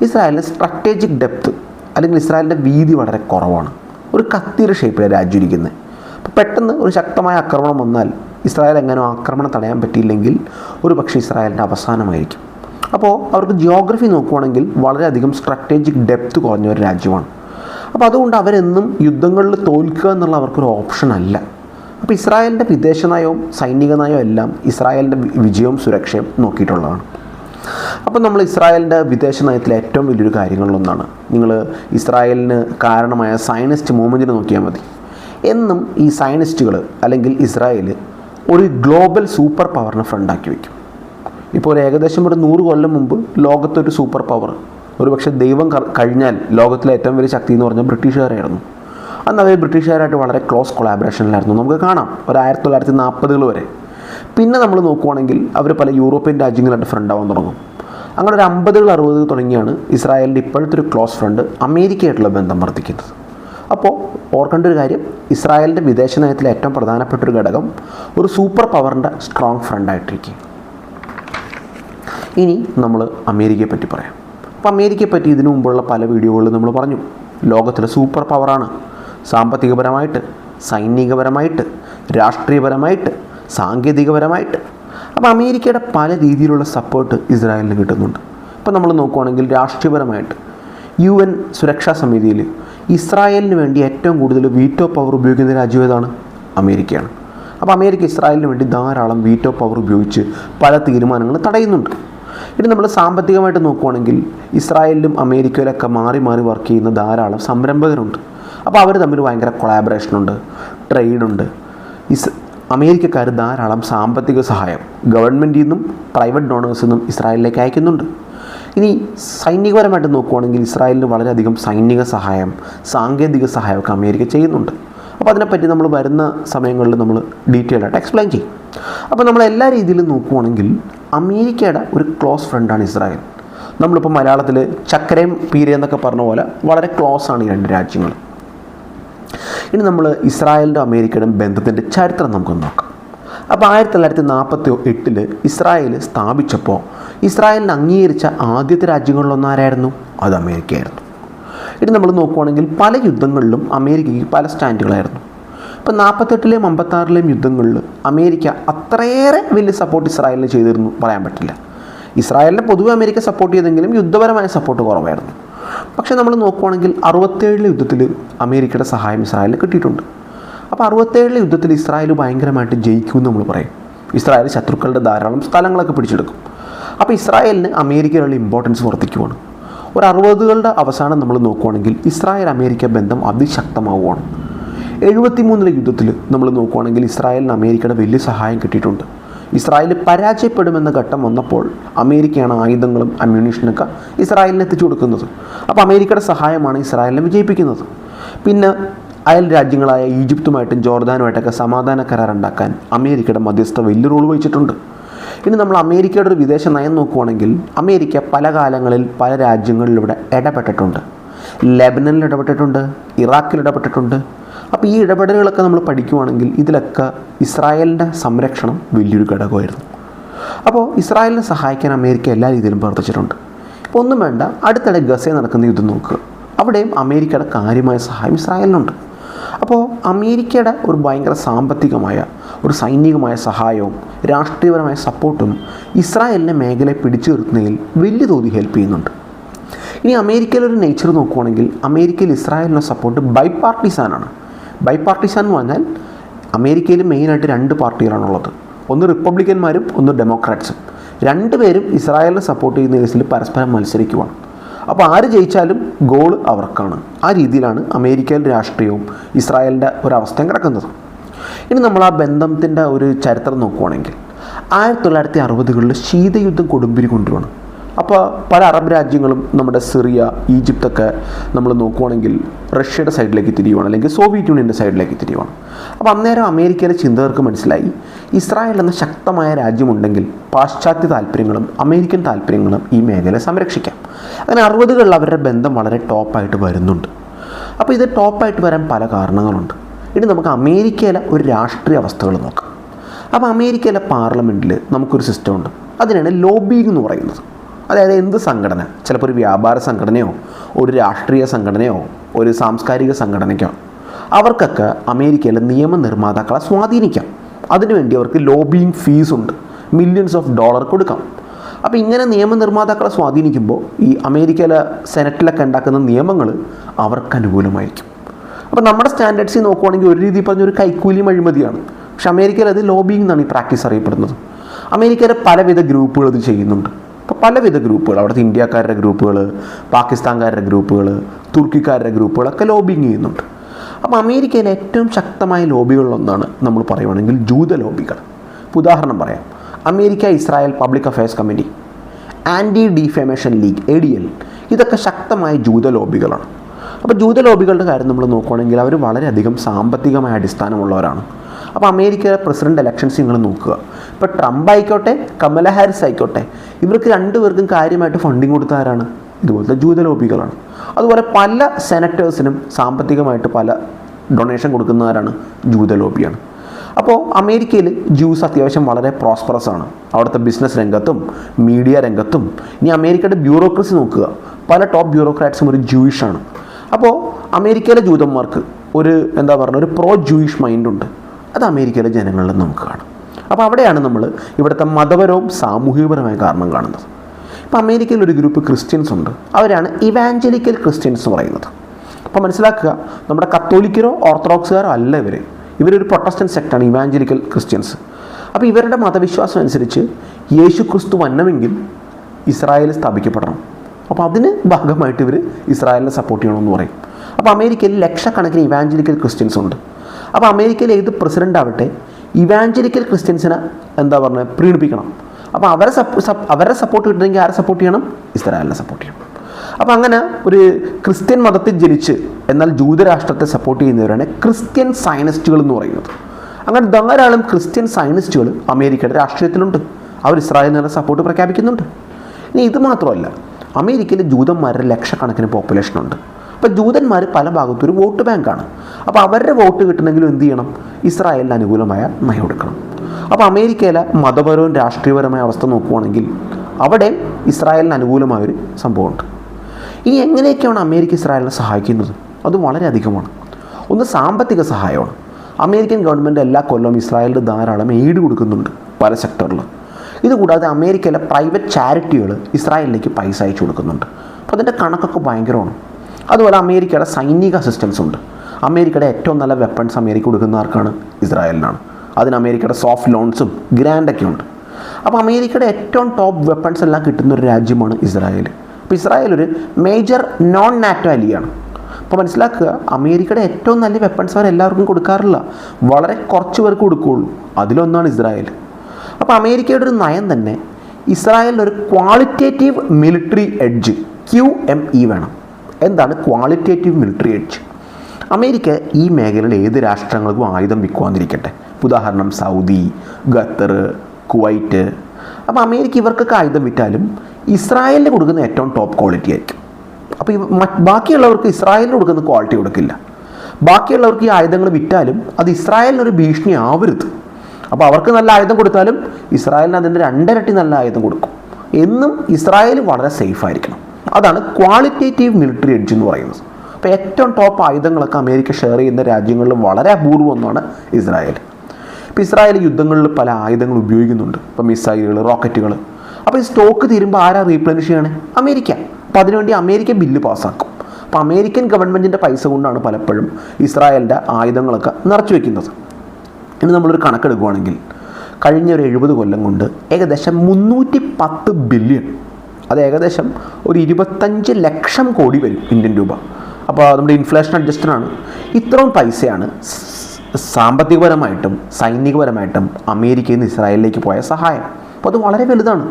ഇസ്രായേലിന്റെ സ്ട്രാറ്റജിക് ഡെപ്ത് അല്ലെങ്കിൽ ഇസ്രായേലിന്റെ വീതി വളരെ കുറവാണ്. ഒരു കത്തിയുടെ ഷേപ്പിലാണ് രാജ്യം ഇരിക്കുന്നത്. അപ്പോൾ പെട്ടെന്ന് ഒരു ശക്തമായ ആക്രമണം വന്നാൽ ഇസ്രായേൽ എങ്ങനെ ആക്രമണം തടയാൻ പറ്റിയില്ലെങ്കിൽ ഒരു പക്ഷേ ഇസ്രായേലിന്റെ അവസാനമായിരിക്കും. അപ്പോൾ അവർക്ക് ജിയോഗ്രഫി നോക്കുവാണെങ്കിൽ വളരെയധികം സ്ട്രാറ്റജിക് ഡെപ്ത് കുറഞ്ഞ ഒരു രാജ്യമാണ്. അപ്പോൾ അതുകൊണ്ട് അവരെന്നും യുദ്ധങ്ങളിൽ തോൽക്കുക എന്നുള്ള അവർക്കൊരു ഓപ്ഷൻ അല്ല. അപ്പോൾ ഇസ്രായേലിന്റെ വിദേശ നയവും സൈനിക നയവും എല്ലാം ഇസ്രായേലിന്റെ വിജയവും സുരക്ഷയും നോക്കിയിട്ടുള്ളതാണ്. അപ്പോൾ നമ്മൾ ഇസ്രായേലിന്റെ വിദേശ നയത്തിലെ ഏറ്റവും വലിയൊരു കാര്യങ്ങളിലൊന്നാണ്. നിങ്ങൾ ഇസ്രായേലിന് കാരണമായ സയനിസ്റ്റ് മൂവ്മെന്റിനെ നോക്കിയാൽ മതി. എന്നും ഈ സയനിസ്റ്റുകൾ അല്ലെങ്കിൽ ഇസ്രായേൽ ഒരു ഗ്ലോബൽ സൂപ്പർ പവറിനെ ഫ്രണ്ടാക്കി വയ്ക്കും. ഇപ്പോൾ ഏകദേശം ഒരു നൂറ് കൊല്ലം മുമ്പ് ലോകത്തൊരു സൂപ്പർ പവർ ഒരുപക്ഷെ ദൈവം കഴിഞ്ഞാൽ ലോകത്തിലെ ഏറ്റവും വലിയ ശക്തി എന്ന് പറഞ്ഞാൽ ബ്രിട്ടീഷുകാരായിരുന്നു. അന്ന് അവർ ബ്രിട്ടീഷുകാരായിട്ട് വളരെ ക്ലോസ് കൊളാബറേഷനിലായിരുന്നു. നമുക്ക് കാണാം. ഒരു ആയിരത്തി തൊള്ളായിരത്തി നാൽപ്പതുകൾ വരെ. പിന്നെ നമ്മൾ നോക്കുവാണെങ്കിൽ അവർ പല യൂറോപ്യൻ രാജ്യങ്ങളായിട്ട് ഫ്രണ്ട് ആവാൻ തുടങ്ങും. അങ്ങനെ ഒരു അമ്പതുകൾ അറുപതുകൾ തുടങ്ങിയാണ് ഇസ്രായേലിന്റെ ഇപ്പോഴത്തെ ഒരു ക്ലോസ് ഫ്രണ്ട് അമേരിക്കയായിട്ടുള്ള ബന്ധം വർദ്ധിക്കുന്നത്. അപ്പോൾ ഓർക്കേണ്ട ഒരു കാര്യം ഇസ്രായേലിന്റെ വിദേശ നയത്തിലെ ഏറ്റവും പ്രധാനപ്പെട്ട ഒരു ഘടകം ഒരു സൂപ്പർ പവറിന്റെ സ്ട്രോങ് ഫ്രണ്ടായിട്ടിരിക്കും ഇനി നമ്മൾ അമേരിക്കയെ പറ്റി പറയാം. അപ്പോൾ അമേരിക്കയെ പറ്റി ഇതിനു മുമ്പുള്ള പല വീഡിയോകളിലും നമ്മൾ പറഞ്ഞു. ലോകത്തിലെ സൂപ്പർ പവറാണ്. സാമ്പത്തികപരമായിട്ട് സൈനികപരമായിട്ട് രാഷ്ട്രീയപരമായിട്ട് സാങ്കേതികപരമായിട്ട്. അപ്പോൾ അമേരിക്കയുടെ പല രീതിയിലുള്ള സപ്പോർട്ട് ഇസ്രായേലിന് കിട്ടുന്നുണ്ട്. ഇപ്പോൾ നമ്മൾ നോക്കുവാണെങ്കിൽ രാഷ്ട്രീയപരമായിട്ട് യു എൻ സുരക്ഷാ സമിതിയിൽ ഇസ്രായേലിന് വേണ്ടി ഏറ്റവും കൂടുതൽ വീറ്റോ പവർ ഉപയോഗിക്കുന്ന രാജ്യം ഏതാണ്? അമേരിക്കയാണ്. അപ്പോൾ അമേരിക്ക ഇസ്രായേലിന് വേണ്ടി ധാരാളം വീറ്റോ പവർ ഉപയോഗിച്ച് പല തീരുമാനങ്ങൾ തടയുന്നുണ്ട്. ഇനി നമ്മൾ സാമ്പത്തികമായിട്ട് നോക്കുവാണെങ്കിൽ ഇസ്രായേലിലും അമേരിക്കയിലൊക്കെ മാറി മാറി വർക്ക് ചെയ്യുന്ന ധാരാളം സംരംഭകരുണ്ട്. അപ്പോൾ അവർ തമ്മിൽ ഭയങ്കര കൊളാബറേഷനുണ്ട് ട്രേഡുണ്ട് ഇസ് അമേരിക്കക്കാർ ധാരാളം സാമ്പത്തിക സഹായം ഗവൺമെന്റിൽ നിന്നും പ്രൈവറ്റ് ഡോണേഴ്സിൽ നിന്നും ഇസ്രായേലിലേക്ക് അയക്കുന്നുണ്ട്. ഇനി സൈനികപരമായിട്ട് നോക്കുവാണെങ്കിൽ ഇസ്രായേലിന് വളരെയധികം സൈനിക സഹായം സാങ്കേതിക സഹായമൊക്കെ അമേരിക്ക ചെയ്യുന്നുണ്ട്. അപ്പോൾ അതിനെപ്പറ്റി നമ്മൾ വരുന്ന സമയങ്ങളിൽ നമ്മൾ ഡീറ്റെയിൽ ആയിട്ട് എക്സ്പ്ലെയിൻ ചെയ്യും. അപ്പോൾ നമ്മൾ എല്ലാ രീതിയിലും നോക്കുവാണെങ്കിൽ അമേരിക്കയുടെ ഒരു ക്ലോസ് ഫ്രണ്ടാണ് ഇസ്രായേൽ. നമ്മളിപ്പോൾ മലയാളത്തിൽ ചക്രയും പീരയും എന്നൊക്കെ പറഞ്ഞ പോലെ വളരെ ക്ലോസ് ആണ് ഈ രണ്ട് രാജ്യങ്ങൾ. ഇനി നമ്മൾ ഇസ്രായേലിന്റെ അമേരിക്കയുടെ ബന്ധത്തിന്റെ ചരിത്രം നമുക്കൊന്ന് നോക്കാം. അപ്പോൾ ആയിരത്തി തൊള്ളായിരത്തി നാൽപ്പത്തി എട്ടിൽ ഇസ്രായേൽ സ്ഥാപിച്ചപ്പോൾ ഇസ്രായേലിന് അംഗീകരിച്ച ആദ്യത്തെ രാജ്യങ്ങളിലൊന്നാരായിരുന്നു? അത് അമേരിക്കയായിരുന്നു. ഇനി നമ്മൾ നോക്കുവാണെങ്കിൽ പല യുദ്ധങ്ങളിലും അമേരിക്കയ്ക്ക് പല സ്റ്റാൻഡുകളായിരുന്നു. ഇപ്പം നാൽപ്പത്തെട്ടിലെയും അമ്പത്താറിലെയും യുദ്ധങ്ങളിൽ അമേരിക്ക അത്രയേറെ വലിയ സപ്പോർട്ട് ഇസ്രായേലിന് ചെയ്തിരുന്നു പറയാൻ പറ്റില്ല. ഇസ്രായേലിനെ പൊതുവെ അമേരിക്ക സപ്പോർട്ട് ചെയ്തെങ്കിലും യുദ്ധപരമായ സപ്പോർട്ട് കുറവായിരുന്നു. പക്ഷേ നമ്മൾ നോക്കുവാണെങ്കിൽ അറുപത്തേഴിലെ യുദ്ധത്തിൽ അമേരിക്കയുടെ സഹായം ഇസ്രായേലിന് കിട്ടിയിട്ടുണ്ട്. അപ്പോൾ അറുപത്തേഴിലെ യുദ്ധത്തിൽ ഇസ്രായേൽ ഭയങ്കരമായിട്ട് ജയിക്കുമെന്ന് നമ്മൾ പറയും. ഇസ്രായേൽ ശത്രുക്കളുടെ ധാരാളം സ്ഥലങ്ങളൊക്കെ പിടിച്ചെടുക്കും. അപ്പോൾ ഇസ്രായേലിന് അമേരിക്കയിലുള്ള ഇമ്പോർട്ടൻസ് വർദ്ധിക്കുവാണ്. ഒരു അറുപതുകളുടെ അവസാനം നമ്മൾ നോക്കുവാണെങ്കിൽ ഇസ്രായേൽ അമേരിക്ക ബന്ധം അതിശക്തമാവുകയാണ് എഴുപത്തിമൂന്നിലെ യുദ്ധത്തിൽ നമ്മൾ നോക്കുവാണെങ്കിൽ ഇസ്രായേലിന് അമേരിക്കയുടെ വലിയ സഹായം കിട്ടിയിട്ടുണ്ട്. ഇസ്രായേൽ പരാജയപ്പെടുമെന്ന ഘട്ടം വന്നപ്പോൾ അമേരിക്കയാണ് ആയുധങ്ങളും അമ്യൂണീഷനൊക്കെ ഇസ്രായേലിന് എത്തിച്ചു കൊടുക്കുന്നത്. അപ്പോൾ അമേരിക്കയുടെ സഹായമാണ് ഇസ്രായേലിനെ വിജയിപ്പിക്കുന്നത്. പിന്നെ അയൽ രാജ്യങ്ങളായ ഈജിപ്തുമായിട്ടും ജോർദാനുമായിട്ടൊക്കെ സമാധാന കരാർ ഉണ്ടാക്കാൻ അമേരിക്കയുടെ മധ്യസ്ഥ വലിയ റോൾ വഹിച്ചിട്ടുണ്ട്. ഇനി നമ്മൾ അമേരിക്കയുടെ ഒരു വിദേശ നയം നോക്കുവാണെങ്കിൽ അമേരിക്ക പല കാലങ്ങളിൽ പല രാജ്യങ്ങളിലൂടെ ഇടപെട്ടിട്ടുണ്ട്. ലെബനനിൽ ഇടപെട്ടിട്ടുണ്ട് ഇറാഖിൽ ഇടപെട്ടിട്ടുണ്ട്. അപ്പോൾ ഈ ഇടപെടലുകളൊക്കെ നമ്മൾ പഠിക്കുവാണെങ്കിൽ ഇതിലൊക്കെ ഇസ്രായേലിന്റെ സംരക്ഷണം വലിയൊരു ഘടകമായിരുന്നു. അപ്പോൾ ഇസ്രായേലിനെ സഹായിക്കാൻ അമേരിക്ക എല്ലാ രീതിയിലും പ്രവർത്തിച്ചിട്ടുണ്ട്. ഇപ്പോൾ ഒന്നും വേണ്ട അടുത്തിടെ ഗസയിൽ നടക്കുന്ന യുദ്ധം നോക്കുക. അവിടെയും അമേരിക്കയുടെ കാര്യമായ സഹായം ഇസ്രായേലിനുണ്ട്. അപ്പോൾ അമേരിക്കയുടെ ഒരു ഭയങ്കര സാമ്പത്തികമായ ഒരു സൈനികമായ സഹായവും രാഷ്ട്രീയപരമായ സപ്പോർട്ടും ഇസ്രായേലിന്റെ മേഖലയെ പിടിച്ചു നിർത്തുന്നതിൽ വലിയ തോതിൽ ഹെൽപ്പ് ചെയ്യുന്നുണ്ട്. ഇനി അമേരിക്കയിലെ ഒരു നേച്ചർ നോക്കുവാണെങ്കിൽ അമേരിക്കയിൽ ഇസ്രായേലിന്റെ സപ്പോർട്ട് ബൈ പാർട്ടിസാനാണ് ബൈ പാർട്ടിസാൻ എന്ന് പറഞ്ഞാൽ അമേരിക്കയിൽ മെയിനായിട്ട് രണ്ട് പാർട്ടികളാണുള്ളത്. ഒന്ന് റിപ്പബ്ലിക്കന്മാരും ഒന്ന് ഡെമോക്രാറ്റ്സും രണ്ടുപേരും ഇസ്രായേലിനെ സപ്പോർട്ട് ചെയ്യുന്ന കേസിൽ പരസ്പരം മത്സരിക്കുവാണ്. അപ്പോൾ ആര് ജയിച്ചാലും ഗോൾ അവർക്കാണ്. ആ രീതിയിലാണ് അമേരിക്കയിലെ രാഷ്ട്രീയവും ഇസ്രായേലിന്റെ ഒരവസ്ഥയും കിടക്കുന്നത്. ഇനി നമ്മൾ ആ ബന്ധത്തിന്റെ ഒരു ചരിത്രം നോക്കുവാണെങ്കിൽ ആയിരത്തി തൊള്ളായിരത്തി അറുപതുകളിൽ ശീതയുദ്ധം കൊടുമ്പിരി കൊണ്ടുവന്നു. അപ്പോൾ പല അറബ് രാജ്യങ്ങളും നമ്മുടെ സിറിയ ഈജിപ്തൊക്കെ നമ്മൾ നോക്കുവാണെങ്കിൽ റഷ്യയുടെ സൈഡിലേക്ക് തിരിയുവാണ് അല്ലെങ്കിൽ സോവിയറ്റ് യൂണിയന്റെ സൈഡിലേക്ക് തിരിയുവാണ്. അപ്പോൾ അന്നേരം അമേരിക്കയിലെ ചിന്തകർക്ക് മനസ്സിലായി ഇസ്രായേൽ എന്ന ശക്തമായ രാജ്യമുണ്ടെങ്കിൽ പാശ്ചാത്യ താല്പര്യങ്ങളും അമേരിക്കൻ താല്പര്യങ്ങളും ഈ മേഖലയെ സംരക്ഷിക്കാം. അങ്ങനെ അറുപതുകളിൽ അവരുടെ ബന്ധം വളരെ ടോപ്പായിട്ട് വരുന്നുണ്ട്. അപ്പോൾ ഇത് ടോപ്പായിട്ട് വരാൻ പല കാരണങ്ങളുണ്ട്. ഇനി നമുക്ക് അമേരിക്കയിലെ ഒരു രാഷ്ട്രീയ അവസ്ഥകൾ നോക്കാം. അപ്പോൾ അമേരിക്കയിലെ പാർലമെന്റിൽ നമുക്കൊരു സിസ്റ്റം ഉണ്ട്. അതിനാണ് ലോബിങ് എന്ന് പറയുന്നത്. അതായത് എന്ത് സംഘടന? ചിലപ്പോൾ ഒരു വ്യാപാര സംഘടനയോ ഒരു രാഷ്ട്രീയ സംഘടനയോ ഒരു സാംസ്കാരിക സംഘടനയ്ക്കോ അവർക്കൊക്കെ അമേരിക്കയിലെ നിയമനിർമ്മാതാക്കളെ സ്വാധീനിക്കാം. അതിനുവേണ്ടി അവർക്ക് ലോബിയിങ് ഫീസ് ഉണ്ട്. മില്യൺസ് ഓഫ് ഡോളർ കൊടുക്കാം. അപ്പോൾ ഇങ്ങനെ നിയമനിർമ്മാതാക്കളെ സ്വാധീനിക്കുമ്പോൾ ഈ അമേരിക്കയിലെ സെനറ്റിലൊക്കെ ഉണ്ടാക്കുന്ന നിയമങ്ങൾ അവർക്ക് അനുകൂലമായിരിക്കും. അപ്പോൾ നമ്മുടെ സ്റ്റാൻഡേർഡ്സിൽ നോക്കുവാണെങ്കിൽ ഒരു രീതി പറഞ്ഞ ഒരു കൈക്കൂലി അഴിമതിയാണ്. പക്ഷെ അമേരിക്കയിൽ അത് ലോബിയിങ് എന്നാണ് ഈ പ്രാക്ടീസ് അറിയപ്പെടുന്നത്. അമേരിക്കയിലെ പലവിധ ഗ്രൂപ്പുകൾ ഇത് ചെയ്യുന്നുണ്ട്. അപ്പോൾ പലവിധ ഗ്രൂപ്പുകൾ. അവിടുത്തെ ഇന്ത്യക്കാരുടെ ഗ്രൂപ്പുകൾ പാകിസ്ഥാൻകാരുടെ ഗ്രൂപ്പുകൾ തുർക്കിക്കാരുടെ ഗ്രൂപ്പുകളൊക്കെ ലോബിങ് ചെയ്യുന്നുണ്ട്. അപ്പോൾ അമേരിക്കയിലെ ഏറ്റവും ശക്തമായ ലോബികളിലൊന്നാണ് നമ്മൾ പറയുവാണെങ്കിൽ ജൂത ലോബികൾ ഇപ്പോൾ ഉദാഹരണം പറയാം. America Israel public affairs committee anti defamation league A D L ഇതൊക്കെ ശക്തമായ ജൂത ലോബികളാണ് അപ്പോൾ ജൂത ലോബികളുടെ കാര്യം നമ്മൾ നോക്കുകയാണെങ്കിൽ അവർ വളരെയധികം സാമ്പത്തികമായ അടിസ്ഥാനമുള്ളവരാണ്. അപ്പോൾ അമേരിക്കയിലെ പ്രസിഡന്റ് ഇലക്ഷൻസ് നിങ്ങൾ നോക്കുക. ഇപ്പോൾ ട്രംപ് ആയിക്കോട്ടെ കമല ഹാരിസ് ആയിക്കോട്ടെ ഇവർക്ക് രണ്ടുപേർക്കും കാര്യമായിട്ട് ഫണ്ടിങ് കൊടുത്ത ആരാണ്? ഇതുപോലത്തെ ജൂത ലോബികളാണ് അതുപോലെ പല സെനറ്റേഴ്സിനും സാമ്പത്തികമായിട്ട് പല ഡൊണേഷൻ കൊടുക്കുന്നവരാണ് ജൂത ലോബിയാണ് അപ്പോൾ അമേരിക്കയിൽ ജ്യൂസ് അത്യാവശ്യം വളരെ പ്രോസ്പറസ് ആണ്. അവിടുത്തെ ബിസിനസ് രംഗത്തും മീഡിയ രംഗത്തും. ഇനി അമേരിക്കയുടെ ബ്യൂറോക്രസി നോക്കുക. പല ടോപ്പ് ബ്യൂറോക്രാറ്റ്സും ഒരു ജൂയിഷാണ് അപ്പോൾ അമേരിക്കയിലെ ജൂതന്മാർക്ക് ഒരു എന്താ പറയുക ഒരു പ്രോ ജൂയിഷ് മൈൻഡുണ്ട് അത് അമേരിക്കയിലെ ജനങ്ങളിൽ നമുക്ക് കാണാം. അപ്പോൾ അവിടെയാണ് നമ്മൾ ഇവിടുത്തെ മതപരവും സാമൂഹികപരമായ കാരണം കാണുന്നത്. ഇപ്പോൾ അമേരിക്കയിൽ ഒരു ഗ്രൂപ്പ് ക്രിസ്ത്യൻസ് ഉണ്ട്. അവരാണ് ഇവാഞ്ചലിക്കൽ ക്രിസ്ത്യൻസ് എന്ന് പറയുന്നത്. അപ്പോൾ മനസ്സിലാക്കുക നമ്മുടെ കത്തോലിക്കരോ ഓർത്തഡോക്സുകാരോ അല്ല ഇവർ ഇവരൊരു പ്രൊട്ടസ്റ്റന്റ് സെക്ടാണ് ഇവാഞ്ചലിക്കൽ ക്രിസ്ത്യൻസ്. അപ്പോൾ ഇവരുടെ മതവിശ്വാസം അനുസരിച്ച് യേശു ക്രിസ്തു വന്നമെങ്കിൽ ഇസ്രായേൽ സ്ഥാപിക്കപ്പെടണം. അപ്പോൾ അതിന് ഭാഗമായിട്ട് ഇവർ ഇസ്രായേലിനെ സപ്പോർട്ട് ചെയ്യണമെന്ന് പറയും. അപ്പോൾ അമേരിക്കയിൽ ലക്ഷക്കണക്കിന് ഇവാഞ്ചലിക്കൽ ക്രിസ്ത്യൻസ് ഉണ്ട്. അപ്പോൾ അമേരിക്കയിൽ ഏത് പ്രസിഡന്റ് ആവട്ടെ ഇവാഞ്ചലിക്കൽ ക്രിസ്ത്യൻസിനെ എന്താ പറയുക പ്രീണിപ്പിക്കണം. അപ്പോൾ അവരെ സപ്പ് അവരെ സപ്പോർട്ട് കിട്ടണമെങ്കിൽ ആരെ സപ്പോർട്ട് ചെയ്യണം? ഇസ്രായേലിനെ സപ്പോർട്ട് ചെയ്യണം. അപ്പോൾ അങ്ങനെ ഒരു ക്രിസ്ത്യൻ മതത്തിൽ ജനിച്ച് എന്നാൽ ജൂതരാഷ്ട്രത്തെ സപ്പോർട്ട് ചെയ്യുന്നവരാണ് ക്രിസ്ത്യൻ സയനിസ്റ്റുകൾ എന്ന് പറയുന്നത്. അങ്ങനെ ധാരാളം ക്രിസ്ത്യൻ സയനിസ്റ്റുകൾ അമേരിക്കയുടെ രാഷ്ട്രീയത്തിലുണ്ട്. അവർ ഇസ്രായേലിനെ സപ്പോർട്ട് പ്രഖ്യാപിക്കുന്നുണ്ട്. ഇനി ഇത് മാത്രമല്ല അമേരിക്കയിൽ ജൂതന്മാരുടെ ലക്ഷക്കണക്കിന് പോപ്പുലേഷൻ അപ്പോൾ ജൂതന്മാർ പല ഭാഗത്തും ഒരു വോട്ട് ബാങ്കാണ്. അപ്പോൾ അവരുടെ വോട്ട് കിട്ടണമെങ്കിലും എന്ത് ചെയ്യണം? ഇസ്രായേലിന് അനുകൂലമായ നയം എടുക്കണം അപ്പോൾ അമേരിക്കയിലെ മതപരവും രാഷ്ട്രീയപരമായ അവസ്ഥ നോക്കുവാണെങ്കിൽ അവിടെ ഇസ്രായേലിന് അനുകൂലമായൊരു സംഭവമുണ്ട്. ഇനി എങ്ങനെയൊക്കെയാണ് അമേരിക്ക ഇസ്രായേലിനെ സഹായിക്കുന്നത്? അത് വളരെയധികമാണ് ഒന്ന് സാമ്പത്തിക സഹായമാണ്. അമേരിക്കൻ ഗവൺമെന്റ് എല്ലാ കൊല്ലവും ഇസ്രായേലിന് ധാരാളം എയ്ഡ് കൊടുക്കുന്നുണ്ട് പല സെക്ടറിൽ ഇതുകൂടാതെ അമേരിക്കയിലെ പ്രൈവറ്റ് ചാരിറ്റികൾ ഇസ്രായേലിലേക്ക് പൈസ അയച്ചു കൊടുക്കുന്നുണ്ട്. അപ്പോൾ അതിന്റെ കണക്കൊക്കെ ഭയങ്കരമാണ്. അതുപോലെ അമേരിക്കയുടെ സൈനിക അസിസ്റ്റൻസ് ഉണ്ട്. അമേരിക്കയുടെ ഏറ്റവും നല്ല വെപ്പൺസ് അമേരിക്ക കൊടുക്കുന്ന ആർക്കാണ്? ഇസ്രായേലിനാണ്. അതിന് അമേരിക്കയുടെ സോഫ്റ്റ് ലോൺസും ഗ്രാൻഡൊക്കെ ഉണ്ട്. അപ്പോൾ അമേരിക്കയുടെ ഏറ്റവും ടോപ്പ് വെപ്പൺസ് എല്ലാം കിട്ടുന്ന ഒരു രാജ്യമാണ് ഇസ്രായേൽ. അപ്പോൾ ഇസ്രായേൽ ഒരു മേജർ നോൺ നാറ്റോ അലിയാണ് അപ്പോൾ മനസ്സിലാക്കുക അമേരിക്കയുടെ ഏറ്റവും നല്ല വെപ്പൺസ് അവർ എല്ലാവർക്കും കൊടുക്കാറില്ല. വളരെ കുറച്ച് പേർക്ക് കൊടുക്കുകയുള്ളൂ അതിലൊന്നാണ് ഇസ്രായേൽ. അപ്പോൾ അമേരിക്കയുടെ ഒരു നയം തന്നെ ഇസ്രായേലിന്റെ ഒരു qualitative military edge Q M E വേണം. എന്താണ് ക്വാളിറ്റേറ്റീവ് മിലിറ്ററി എഡ്ജ് അമേരിക്ക ഈ മേഖലയിൽ ഏത് രാഷ്ട്രങ്ങൾക്കും ആയുധം വിൽക്കുവാന്നിരിക്കട്ടെ ഉദാഹരണം സൗദി ഖത്തർ കുവൈറ്റ്. അപ്പോൾ അമേരിക്ക ഇവർക്കൊക്കെ ആയുധം വിറ്റാലും ഇസ്രായേലിന് കൊടുക്കുന്ന ഏറ്റവും ടോപ്പ് ക്വാളിറ്റി ആയിരിക്കും. അപ്പോൾ ബാക്കിയുള്ളവർക്ക് ഇസ്രായേലിന് കൊടുക്കുന്ന ക്വാളിറ്റി കൊടുക്കില്ല. ബാക്കിയുള്ളവർക്ക് ഈ ആയുധങ്ങൾ വിറ്റാലും അത് ഇസ്രായേലിനൊരു ഭീഷണി ആവരുത്. അപ്പോൾ അവർക്ക് നല്ല ആയുധം കൊടുത്താലും ഇസ്രായേലിന് അതിന്റെ രണ്ടരട്ടി നല്ല ആയുധം കൊടുക്കും. എന്നും ഇസ്രായേൽ വളരെ സേഫ് ആയിരിക്കണം. അതാണ് ക്വാളിറ്റേറ്റീവ് മിലിറ്ററി എഡ്ജ് എന്ന് പറയുന്നത്. അപ്പോൾ ഏറ്റവും ടോപ്പ് ആയുധങ്ങളൊക്കെ അമേരിക്ക ഷെയർ ചെയ്യുന്ന രാജ്യങ്ങളിൽ വളരെ അപൂർവം ഒന്നാണ് ഇസ്രായേൽ. ഇപ്പോൾ ഇസ്രായേൽ യുദ്ധങ്ങളിൽ പല ആയുധങ്ങൾ ഉപയോഗിക്കുന്നുണ്ട്. ഇപ്പോൾ മിസൈലുകൾ റോക്കറ്റുകൾ അപ്പോൾ ഈ സ്റ്റോക്ക് തീരുമ്പോൾ ആരാ റീപ്ലനിഷ് ചെയ്യണേ? അമേരിക്ക. അപ്പോൾ അതിനുവേണ്ടി അമേരിക്ക ബില്ല് പാസ്സാക്കും. അപ്പോൾ അമേരിക്കൻ ഗവൺമെന്റിന്റെ പൈസ കൊണ്ടാണ് പലപ്പോഴും ഇസ്രായേലിന്റെ ആയുധങ്ങളൊക്കെ നിറച്ചു വെക്കുന്നത്. ഇനി നമ്മളൊരു കണക്കെടുക്കുകയാണെങ്കിൽ കഴിഞ്ഞ ഒരു എഴുപത് കൊല്ലം കൊണ്ട് ഏകദേശം മുന്നൂറ്റി പത്ത് ബില്യൺ അത് ഏകദേശം ഒരു ഇരുപത്തഞ്ച് ലക്ഷം കോടി വരും ഇന്ത്യൻ രൂപ. അപ്പോൾ നമ്മുടെ ഇൻഫ്ലേഷൻ അഡ്ജസ്റ്റഡ് ആണ്. ഇത്രയും പൈസയാണ് സാമ്പത്തികപരമായിട്ടും സൈനികപരമായിട്ടും അമേരിക്കയിൽ നിന്ന് ഇസ്രായേലിലേക്ക് പോയ സഹായം. അപ്പോൾ അത് വളരെ വലുതാണ്.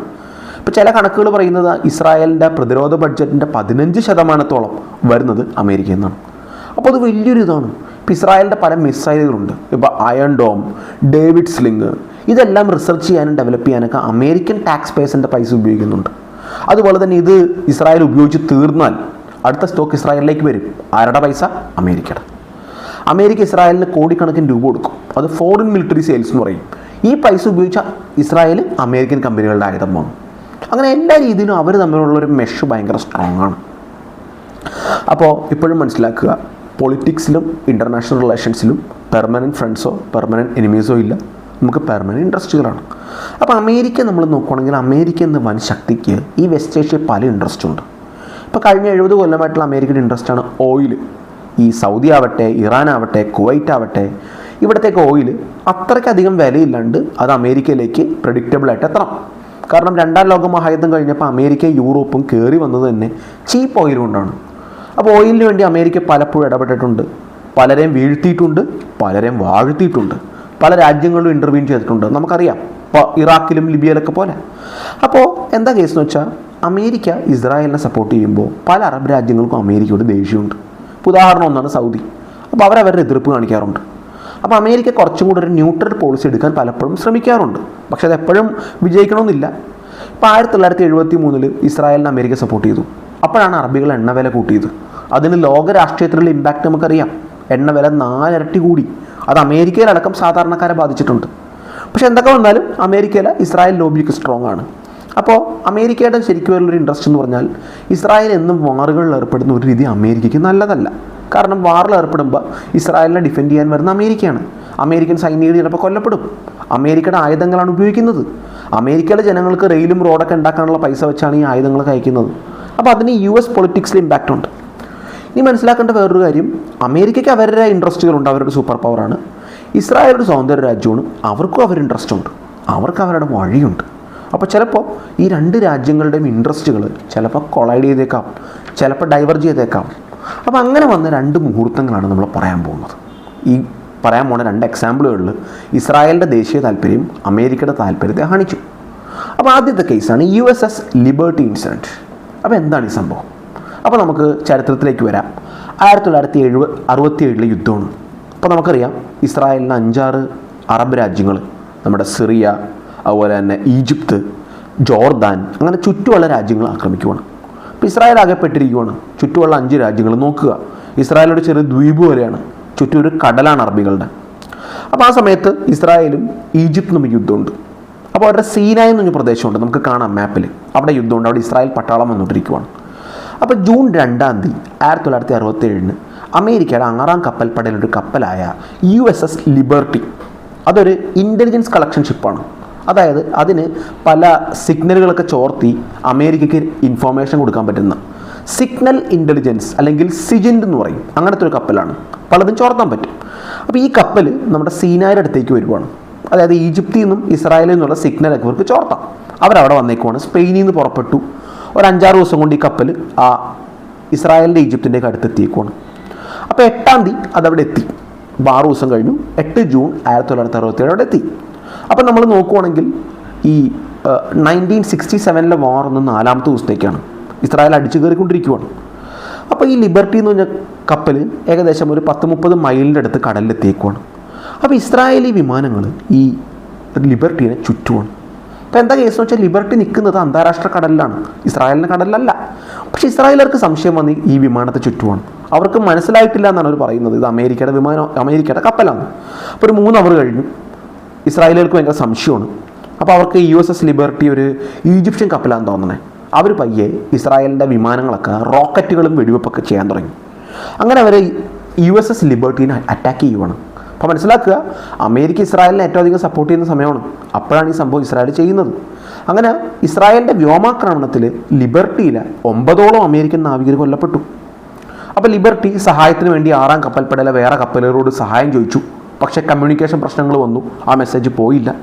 ഇപ്പോൾ ചില കണക്കുകൾ പറയുന്നത് ഇസ്രായേലിന്റെ പ്രതിരോധ ബഡ്ജറ്റിന്റെ പതിനഞ്ച് ശതമാനത്തോളം വരുന്നത് അമേരിക്കയിൽ നിന്നാണ്. അപ്പോൾ അത് വലിയൊരു ഇതാണ്. ഇപ്പോൾ ഇസ്രായേലിന്റെ പല മിസൈലുകളുണ്ട്. ഇപ്പോൾ അയൺ ഡോം ഡേവിഡ് സ്ലിങ് ഇതെല്ലാം റിസർച്ച് ചെയ്യാനും ഡെവലപ്പ് ചെയ്യാനൊക്കെ അമേരിക്കൻ ടാക്സ് പേഴ്സിന്റെ പൈസ ഉപയോഗിക്കുന്നുണ്ട്. അതുപോലെ തന്നെ ഇത് ഇസ്രായേൽ ഉപയോഗിച്ച് തീർന്നാൽ അടുത്ത സ്റ്റോക്ക് ഇസ്രായേലിലേക്ക് വരും. ആരുടെ പൈസ? അമേരിക്കയുടെ. അമേരിക്ക ഇസ്രായേലിന് കോടിക്കണക്കിന് രൂപ കൊടുക്കും. അത് ഫോറിൻ മിലിറ്ററി സെയിൽസ് എന്ന് പറയും. ഈ പൈസ ഉപയോഗിച്ച ഇസ്രായേൽ അമേരിക്കൻ കമ്പനികളുടെ ആയുധം വാങ്ങും. അങ്ങനെ എല്ലാ രീതിയിലും അവർ തമ്മിലുള്ളൊരു മെഷ് ഭയങ്കര സ്ട്രോങ് ആണ്. അപ്പോൾ ഇപ്പോഴും മനസ്സിലാക്കുക പൊളിറ്റിക്സിലും ഇന്റർനാഷണൽ റിലേഷൻസിലും പെർമനന്റ് ഫ്രണ്ട്സോ പെർമനന്റ് എനിമീസോ ഇല്ല. നമുക്ക് പെർമനന്റ് ഇൻട്രസ്റ്റുകളാണ് അപ്പോൾ അമേരിക്ക നമ്മൾ നോക്കുകയാണെങ്കിൽ അമേരിക്ക എന്ന വൻ ശക്തിക്ക് ഈ വെസ്റ്റ് ഏഷ്യയിൽ പല ഇൻട്രസ്റ്റ് ഉണ്ട്. ഇപ്പോൾ കഴിഞ്ഞ എഴുപത് കൊല്ലമായിട്ടുള്ള അമേരിക്കയുടെ ഇൻട്രസ്റ്റാണ് ഓയിൽ ഈ സൗദി ആവട്ടെ ഇറാൻ ആവട്ടെ കുവൈറ്റ് ആവട്ടെ ഇവിടത്തേക്ക് ഓയിൽ അത്രയ്ക്കധികം വിലയില്ലാണ്ട് അത് അമേരിക്കയിലേക്ക് പ്രഡിക്റ്റബിളായിട്ട് എത്തണം. കാരണം രണ്ടാം ലോക മഹായുദ്ധം കഴിഞ്ഞപ്പോൾ അമേരിക്ക യൂറോപ്പും കയറി വന്നത് തന്നെ ചീപ്പ് ഓയിൽ കൊണ്ടാണ്. അപ്പോൾ ഓയിലിന് വേണ്ടി അമേരിക്ക പലപ്പോഴും ഇടപെട്ടിട്ടുണ്ട്. പലരെയും വീഴ്ത്തിയിട്ടുണ്ട് പലരെയും വാഴ്ത്തിയിട്ടുണ്ട്. പല രാജ്യങ്ങളിലും ഇന്റർവ്യൂ ചെയ്തിട്ടുണ്ട്. നമുക്കറിയാം. ഇപ്പോൾ ഇറാഖിലും ലിബിയയിലൊക്കെ പോലെ. അപ്പോൾ എന്താ കേസ് എന്ന് വെച്ചാൽ അമേരിക്ക ഇസ്രായേലിനെ സപ്പോർട്ട് ചെയ്യുമ്പോൾ പല അറബ് രാജ്യങ്ങൾക്കും അമേരിക്കയോട് ദേഷ്യമുണ്ട്. ഉദാഹരണം ഒന്നാണ് സൗദി. അപ്പോൾ അവരവരുടെ എതിർപ്പ് കാണിക്കാറുണ്ട്. അപ്പോൾ അമേരിക്ക കുറച്ചും കൂടി ഒരു ന്യൂട്രൽ പോളിസി എടുക്കാൻ പലപ്പോഴും ശ്രമിക്കാറുണ്ട്. പക്ഷേ അത് എപ്പോഴും വിജയിക്കണമെന്നില്ല. ഇപ്പോൾ ആയിരത്തി തൊള്ളായിരത്തി എഴുപത്തി മൂന്നിൽ ഇസ്രായേലിനെ അമേരിക്ക സപ്പോർട്ട് ചെയ്തു. അപ്പോഴാണ് അറബികൾ എണ്ണവില കൂട്ടിയത്. അതിന് ലോക രാഷ്ട്രീയത്തിലുള്ള ഇമ്പാക്റ്റ് നമുക്കറിയാം. എണ്ണവില നാലിരട്ടി കൂടി. അത് അമേരിക്കയിലടക്കം സാധാരണക്കാരെ ബാധിച്ചിട്ടുണ്ട്. പക്ഷെ എന്തൊക്കെ വന്നാലും അമേരിക്കയിൽ ഇസ്രായേൽ ലോബിയൊക്കെ സ്ട്രോങ് ആണ്. അപ്പോൾ അമേരിക്കയുടെ ശരിക്കും ഒരു ഇൻട്രസ്റ്റ് എന്ന് പറഞ്ഞാൽ ഇസ്രായേൽ എന്നും വാറുകളിൽ ഏർപ്പെടുന്ന ഒരു രീതി അമേരിക്കയ്ക്ക് നല്ലതല്ല. കാരണം വാറിൽ ഏർപ്പെടുമ്പോൾ ഇസ്രായേലിനെ ഡിഫെൻഡ് ചെയ്യാൻ വരുന്ന അമേരിക്കയാണ്. അമേരിക്കൻ സൈനികർ ചിലപ്പോൾ കൊല്ലപ്പെടും. അമേരിക്കയുടെ ആയുധങ്ങളാണ് ഉപയോഗിക്കുന്നത്. അമേരിക്കയിലെ ജനങ്ങൾക്ക് റെയിലും റോഡൊക്കെ ഉണ്ടാക്കാനുള്ള പൈസ വെച്ചാണ് ഈ ആയുധങ്ങൾ അയക്കുന്നത്. അപ്പോൾ അതിന് യു എസ് പൊളിറ്റിക്സിൽ ഇമ്പാക്റ്റ് ഉണ്ട്. ഇനി മനസ്സിലാക്കേണ്ട വേറൊരു കാര്യം. അമേരിക്കയ്ക്ക് അവരുടെ ഇൻട്രസ്റ്റുകളുണ്ട് അവരുടെ സൂപ്പർ പവറാണ് ഇസ്രായേൽ ഒരു സ്വതന്ത്ര രാജ്യമാണ്. അവർക്കും അവരുടെ ഇൻട്രസ്റ്റ് ഉണ്ട്. അവർക്ക് അവരുടെ വഴിയുണ്ട്. അപ്പോൾ ചിലപ്പോൾ ഈ രണ്ട് രാജ്യങ്ങളുടെയും ഇൻട്രസ്റ്റുകൾ ചിലപ്പോൾ കൊളൈഡ് ചെയ്തേക്കാം. ചിലപ്പോൾ ഡൈവർജ് ചെയ്തേക്കാം. അപ്പോൾ അങ്ങനെ വന്ന രണ്ട് മുഹൂർത്തങ്ങളാണ് നമ്മൾ പറയാൻ പോകുന്നത്. ഈ പറയാൻ പോണ രണ്ട് എക്സാമ്പിളുകളിൽ ഇസ്രായേലിന്റെ ദേശീയ താല്പര്യം അമേരിക്കയുടെ താല്പര്യത്തെ ഹാണിച്ചു അപ്പോൾ ആദ്യത്തെ കേസാണ് U S S liberty incident അപ്പോൾ എന്താണ് ഈ സംഭവം? അപ്പോൾ നമുക്ക് ചരിത്രത്തിലേക്ക് വരാം. ആയിരത്തി തൊള്ളായിരത്തി എഴുപത് അറുപത്തി ഏഴിലെ യുദ്ധമാണ്. അപ്പോൾ നമുക്കറിയാം ഇസ്രായേലിന് അഞ്ചാറ് അറബ് രാജ്യങ്ങൾ നമ്മുടെ സിറിയ അതുപോലെ തന്നെ ഈജിപ്ത് ജോർദാൻ അങ്ങനെ ചുറ്റുമുള്ള രാജ്യങ്ങൾ ആക്രമിക്കുവാണ്. അപ്പോൾ ഇസ്രായേൽ ആകെപ്പെട്ടിരിക്കുവാണ്. ചുറ്റുമുള്ള അഞ്ച് രാജ്യങ്ങൾ നോക്കുക. ഇസ്രായേലൊരു ചെറിയ ദ്വീപ് പോലെയാണ്. ചുറ്റും ഒരു കടലാണ് അറബികളുടെ. അപ്പോൾ ആ സമയത്ത് ഇസ്രായേലും ഈജിപ്തും തമ്മിൽ യുദ്ധമുണ്ട്. അപ്പോൾ അവരുടെ സീനായി എന്നൊരു പ്രദേശമുണ്ട്. നമുക്ക് കാണാം മാപ്പിൽ അവിടെ യുദ്ധമുണ്ട്. അവിടെ ഇസ്രായേൽ പട്ടാളം വന്നുകൊണ്ടിരിക്കുവാണ്. അപ്പോൾ ജൂൺ രണ്ടാം തീയതി ആയിരത്തി തൊള്ളായിരത്തി അറുപത്തി ഏഴിന് അമേരിക്കയുടെ ആറാം കപ്പൽപ്പടയിലൊരു കപ്പലായ യു എസ് എസ് ലിബർട്ടി. അതൊരു ഇന്റലിജൻസ് കളക്ഷൻ ഷിപ്പാണ് അതായത് അതിന് പല സിഗ്നലുകളൊക്കെ ചോർത്തി അമേരിക്കയ്ക്ക് ഇൻഫോർമേഷൻ കൊടുക്കാൻ പറ്റുന്ന സിഗ്നൽ ഇന്റലിജൻസ് അല്ലെങ്കിൽ സിജിൻഡ് എന്ന് പറയും. അങ്ങനത്തെ ഒരു കപ്പലാണ്. പലതും ചോർത്താൻ പറ്റും. അപ്പോൾ ഈ കപ്പൽ നമ്മുടെ സീനായുടെ അടുത്തേക്ക് വരുവാണ്. അതായത് ഈജിപ്തിൽ നിന്നും ഇസ്രായേലിൽ നിന്നുള്ള സിഗ്നലൊക്കെ ഇവർക്ക് ചോർത്താം. അവരവിടെ വന്നേക്കുവാണ്. സ്പെയിനിൽ നിന്ന് പുറപ്പെട്ടു. ഒരു അഞ്ചാറ് ദിവസം കൊണ്ട് ഈ കപ്പൽ ആ ഇസ്രായേലിന്റെ ഈജിപ്തിന്റെയൊക്കെ അടുത്തെത്തിയേക്കുവാണ്. അപ്പോൾ എട്ടാം തീയതി അതവിടെ എത്തി. അപ്പോൾ ആറ് ദിവസം കഴിഞ്ഞു. എട്ട് ജൂൺ ആയിരത്തി തൊള്ളായിരത്തി അറുപത്തി അവിടെ എത്തി. അപ്പോൾ നമ്മൾ നോക്കുവാണെങ്കിൽ ഈ നയന്റീൻ സിക്സ്റ്റി സെവനിലെ വാർ ഒന്ന് നാലാമത്തെ ദിവസത്തേക്കാണ്. ഇസ്രായേൽ അടിച്ചു കയറിക്കൊണ്ടിരിക്കുവാണ്. അപ്പോൾ ഈ ലിബർട്ടി എന്ന് പറഞ്ഞ കപ്പൽ ഏകദേശം ഒരു പത്ത് മുപ്പത് മൈലിന്റെ അടുത്ത് കടലിലെത്തിയേക്കുവാണ്. അപ്പോൾ ഇസ്രായേലി വിമാനങ്ങൾ ഈ ലിബർട്ടീനെ ചുറ്റുമാണ് അപ്പോൾ എന്താ കേസ് വെച്ചാൽ ലിബർട്ടി നിൽക്കുന്നത് അന്താരാഷ്ട്ര കടലിലാണ്. ഇസ്രായേലിന്റെ കടലിലല്ല പക്ഷേ ഇസ്രായേലർക്ക് സംശയം വന്ന് ഈ വിമാനത്തെ ചുറ്റുമാണ് അവർക്ക് മനസ്സിലായിട്ടില്ല എന്നാണ് അവർ പറയുന്നത്. ഇത് അമേരിക്കയുടെ വിമാനം അമേരിക്കയുടെ കപ്പലാണ്. അപ്പോൾ ഒരു മൂന്ന് അവർ കഴിഞ്ഞു. ഇസ്രായേലുകൾക്ക് ഭയങ്കര സംശയമാണ്. അപ്പോൾ അവർക്ക് യു എസ് എസ് ലിബർട്ടി ഒരു ഈജിപ്ഷ്യൻ കപ്പലാണെന്ന് തോന്നണേ. അവർ പയ്യെ ഇസ്രായേലിന്റെ വിമാനങ്ങളൊക്കെ റോക്കറ്റുകളും വെടിവെപ്പൊക്കെ ചെയ്യാൻ തുടങ്ങി. അങ്ങനെ അവർ യു എസ് എസ് ലിബർട്ടീനെ അറ്റാക്ക് ചെയ്യുവാണ്. അപ്പോൾ മനസ്സിലാക്കുക അമേരിക്ക ഇസ്രായേലിനെ ഏറ്റവും അധികം സപ്പോർട്ട് ചെയ്യുന്ന സമയമാണ്. അപ്പോഴാണ് ഈ സംഭവം ഇസ്രായേൽ ചെയ്യുന്നത്. അങ്ങനെ ഇസ്രായേലിന്റെ വ്യോമാക്രമണത്തിൽ ലിബർട്ടിയിലെ ഒമ്പതോളം അമേരിക്കൻ നാവികർ കൊല്ലപ്പെട്ടു. അപ്പോൾ ലിബർട്ടി സഹായത്തിന് വേണ്ടി ആറാം കപ്പൽപ്പടയിലെ വേറെ കപ്പലുകളോട് സഹായം ചോദിച്ചു. പക്ഷേ കമ്മ്യൂണിക്കേഷൻ പ്രശ്നങ്ങൾ വന്നു. ആ മെസ്സേജ് പോയില്ല.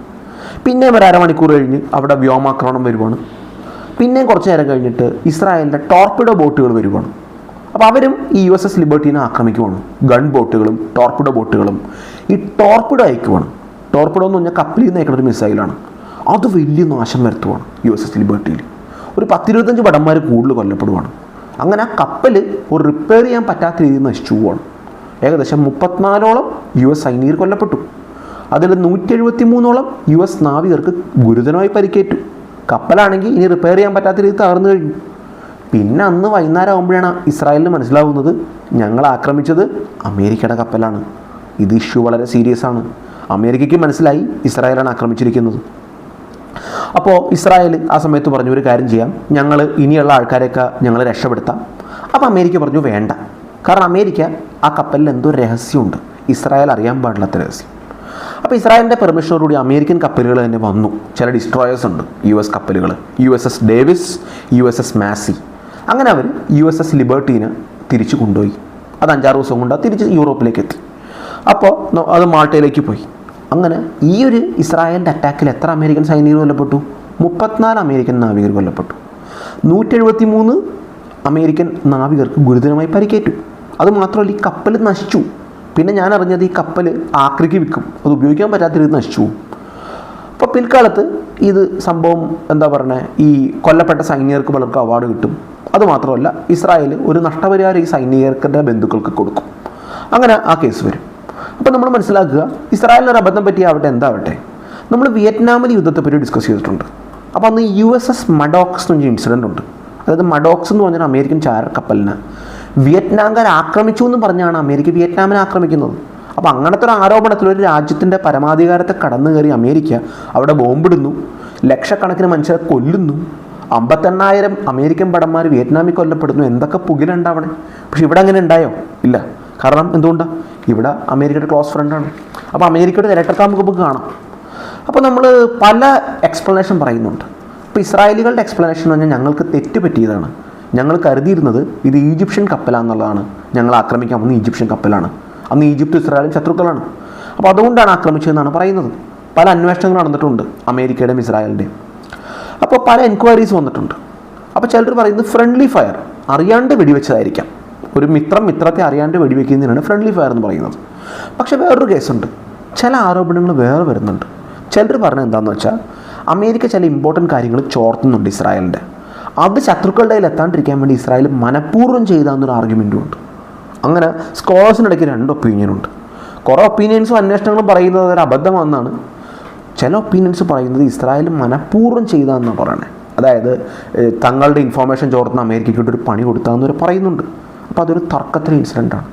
പിന്നെയും ഒരു അരമണിക്കൂർ കഴിഞ്ഞ് അവിടെ വ്യോമാക്രമണം വരുവാണ്. പിന്നെയും കുറച്ച് നേരം കഴിഞ്ഞിട്ട് ഇസ്രായേലിന്റെ ടോർപ്പിഡോ ബോട്ടുകൾ വരുവാണ്. അപ്പോൾ അവരും ഈ യു എസ് എസ് ലിബർട്ടീനെ ആക്രമിക്കുവാണ്. ഗൺ ബോട്ടുകളും ടോർപ്പിഡോ ബോട്ടുകളും. ഈ ടോർപ്പിഡോ അയക്കുവാണ്. ടോർപ്പിഡോ എന്ന് പറഞ്ഞാൽ കപ്പലിൽ നിന്ന് അയക്കുന്ന ഒരു മിസൈലാണ്. അത് വലിയ നാശം വരുത്തുവാണ് യു എസ് എസ് ലിബർട്ടിയിൽ. ഒരു പത്തിരുപത്തഞ്ച് ഭടന്മാർ കൂടുതൽ കൊല്ലപ്പെടുവാണ്. അങ്ങനെ ആ കപ്പൽ ഒരു റിപ്പയർ ചെയ്യാൻ പറ്റാത്ത രീതിയിൽ നശിച്ചു പോവാണ്. ഏകദേശം മുപ്പത്തിനാലോളം യു എസ് സൈനികർ കൊല്ലപ്പെട്ടു. അതിൽ നൂറ്റി എഴുപത്തി മൂന്നോളം യു എസ് നാവികർക്ക് ഗുരുതരമായി പരിക്കേറ്റു. കപ്പലാണെങ്കിൽ ഇനി റിപ്പയർ ചെയ്യാൻ പറ്റാത്ത രീതിയിൽ തകർന്നു കഴിഞ്ഞു. പിന്നെ അന്ന് വൈകുന്നേരം ആകുമ്പോഴാണ് ഇസ്രായേലിന് മനസ്സിലാവുന്നത് ഞങ്ങൾ ആക്രമിച്ചത് അമേരിക്കയുടെ കപ്പലാണ്. ഇത് ഇഷ്യൂ വളരെ സീരിയസ് ആണ്. അമേരിക്കയ്ക്ക് മനസ്സിലായി ഇസ്രായേലാണ് ആക്രമിച്ചിരിക്കുന്നത്. അപ്പോൾ ഇസ്രായേൽ ആ സമയത്ത് പറഞ്ഞു ഒരു കാര്യം ചെയ്യാം. ഞങ്ങൾ ഇനിയുള്ള ആൾക്കാരെയൊക്കെ ഞങ്ങൾ രക്ഷപ്പെടുത്താം. അപ്പോൾ അമേരിക്ക പറഞ്ഞു വേണ്ട. കാരണം അമേരിക്ക ആ കപ്പലിൽ എന്തോ രഹസ്യമുണ്ട്. ഇസ്രായേൽ അറിയാൻ പാടില്ലാത്ത രഹസ്യം. അപ്പോൾ ഇസ്രായേലിന്റെ പെർമിഷനോടുകൂടി അമേരിക്കൻ കപ്പലുകൾ തന്നെ വന്നു. ചില ഡിസ്ട്രോയേഴ്സ് ഉണ്ട്. യു എസ് കപ്പലുകൾ U S S Davis U S S Massey. അങ്ങനെ അവർ യു എസ് എസ് ലിബർട്ടീനെ തിരിച്ചു കൊണ്ടുപോയി. അത് അഞ്ചാറ് ദിവസം കൊണ്ട് തിരിച്ച് യൂറോപ്പിലേക്ക് എത്തി അപ്പോൾ അത് മാൾട്ടയിലേക്ക് പോയി. അങ്ങനെ ഈ ഒരു ഇസ്രായേലിന്റെ അറ്റാക്കിൽ എത്ര അമേരിക്കൻ സൈനികർ കൊല്ലപ്പെട്ടു? മുപ്പത്തിനാല് അമേരിക്കൻ നാവികർ കൊല്ലപ്പെട്ടു. നൂറ്റെഴുപത്തി മൂന്ന് അമേരിക്കൻ നാവികർക്ക് ഗുരുതരമായി പരിക്കേറ്റു. അത് മാത്രമല്ല ഈ കപ്പൽ നശിച്ചു. പിന്നെ ഞാൻ അറിഞ്ഞത് ഈ കപ്പൽ ആക്രിക്ക് വിൽക്കും. അത് ഉപയോഗിക്കാൻ പറ്റാത്ത രീതിയിൽ നശിച്ചു. അപ്പോൾ പിൽക്കാലത്ത് ഇത് സംഭവം എന്താ പറയുന്നത് ഈ കൊല്ലപ്പെട്ട സൈനികർക്ക് പലർക്കും അവാർഡ് കിട്ടും. അതുമാത്രമല്ല ഇസ്രായേൽ ഒരു നഷ്ടപരിഹാരം ഈ സൈനികർക്ക് ബന്ധുക്കൾക്ക് കൊടുക്കും. അങ്ങനെ ആ കേസ് വരും. അപ്പോൾ നമ്മൾ മനസ്സിലാക്കുക ഇസ്രായേലിന് ഒരു അബദ്ധം പറ്റിയാവട്ടെ എന്താവട്ടെ? നമ്മൾ വിയറ്റ്നാമിൽ യുദ്ധത്തെ പറ്റി ഡിസ്കസ് ചെയ്തിട്ടുണ്ട്. അപ്പോൾ അന്ന് യു എസ് എസ് മഡോക്സ് എന്ന് പറഞ്ഞ ഇൻസിഡന്റ് ഉണ്ട്. അതായത് മഡോക്സ് എന്ന് പറഞ്ഞാൽ അമേരിക്കൻ ചാര കപ്പലിനെ വിയറ്റ്നാംകാർ ആക്രമിച്ചു എന്ന് പറഞ്ഞാണ് അമേരിക്ക വിയറ്റ്നാമിനെ ആക്രമിക്കുന്നത്. അപ്പോൾ അങ്ങനത്തെ ഒരു ആരോപണത്തിൽ ഒരു രാജ്യത്തിന്റെ പരമാധികാരത്തെ കടന്നു കയറി അമേരിക്ക അവിടെ ബോംബിടുന്നു. ലക്ഷക്കണക്കിന് മനുഷ്യരെ കൊല്ലുന്നു. അമ്പത്തെണ്ണായിരം അമേരിക്കൻ ഭടന്മാർ വിയറ്റ്നാമിൽ കൊല്ലപ്പെടുന്നു. എന്തൊക്കെ പുകിലുണ്ടാവണേ പക്ഷെ ഇവിടെ അങ്ങനെ ഉണ്ടായോ? ഇല്ല. കാരണം എന്തുകൊണ്ടാണ് ഇവിടെ അമേരിക്കയുടെ ക്ലോസ് ഫ്രണ്ടാണ് അപ്പോൾ അമേരിക്കയുടെ ഇരട്ടത്താ നമുക്ക് കാണാം. അപ്പോൾ നമ്മൾ പല എക്സ്പ്ലനേഷൻ പറയുന്നുണ്ട്. അപ്പോൾ ഇസ്രായേലികളുടെ എക്സ്പ്ലനേഷൻ എന്ന് പറഞ്ഞാൽ ഞങ്ങൾക്ക് തെറ്റ് പറ്റിയതാണ്. ഞങ്ങൾ കരുതിയിരുന്നത് ഇത് ഈജിപ്ഷ്യൻ കപ്പലാണെന്നുള്ളതാണ്. ഞങ്ങൾ ആക്രമിക്കാൻ വന്ന ഈജിപ്ഷ്യൻ കപ്പലാണ്. അന്ന് ഈജിപ്ത് ഇസ്രായേലും ശത്രുക്കളാണ്. അപ്പോൾ അതുകൊണ്ടാണ് ആക്രമിച്ചതെന്നാണ് പറയുന്നത്. പല അന്വേഷണങ്ങൾ നടന്നിട്ടുണ്ട് അമേരിക്കയുടെയും ഇസ്രായേലിന്റെയും. അപ്പോൾ പല എൻക്വയറീസ് വന്നിട്ടുണ്ട്. അപ്പോൾ ചിലർ പറയുന്നത് ഫ്രണ്ട്ലി ഫയർ അറിയാണ്ട് വെടിവെച്ചതായിരിക്കാം. ഒരു മിത്രം മിത്രത്തെ അറിയാണ്ട് വെടിവെക്കുന്നതിനാണ് ഫ്രണ്ട്ലി ഫയർ എന്ന് പറയുന്നത്. പക്ഷേ വേറൊരു കേസുണ്ട്. ചില ആരോപണങ്ങൾ വേറെ വരുന്നുണ്ട്. ചിലർ പറഞ്ഞത് എന്താണെന്ന് വെച്ചാൽ അമേരിക്ക ചില ഇമ്പോർട്ടന്റ് കാര്യങ്ങൾ ചോർത്തുന്നുണ്ട് ഇസ്രായേലിന്റെ. അത് ശത്രുക്കളുടെ കയ്യിൽ എത്താണ്ടിരിക്കാൻ വേണ്ടി ഇസ്രായേൽ മനഃപൂർവം ചെയ്താന്നൊരു ആർഗ്യുമെന്റും ഉണ്ട്. അങ്ങനെ സ്കോളേഴ്സിനിടയ്ക്ക് രണ്ട് ഒപ്പീനിയനുണ്ട് കുറേ ഒപ്പീനിയൻസും അന്വേഷണങ്ങളും പറയുന്നത് ഒരു അബദ്ധമാണെന്നാണ്. ചില ഒപ്പീനിയൻസ് പറയുന്നത് ഇസ്രായേൽ മനഃപൂർവം ചെയ്തതെന്നാണ് പറയണേ. അതായത് തങ്ങളുടെ ഇൻഫോർമേഷൻ ചോർത്തുന്ന അമേരിക്കയ്ക്ക് ഒരു പണി കൊടുത്താന്നൊരു പറയുന്നുണ്ട്. അപ്പോൾ അതൊരു തർക്കത്തിലെ ഇൻസിഡന്റാണ്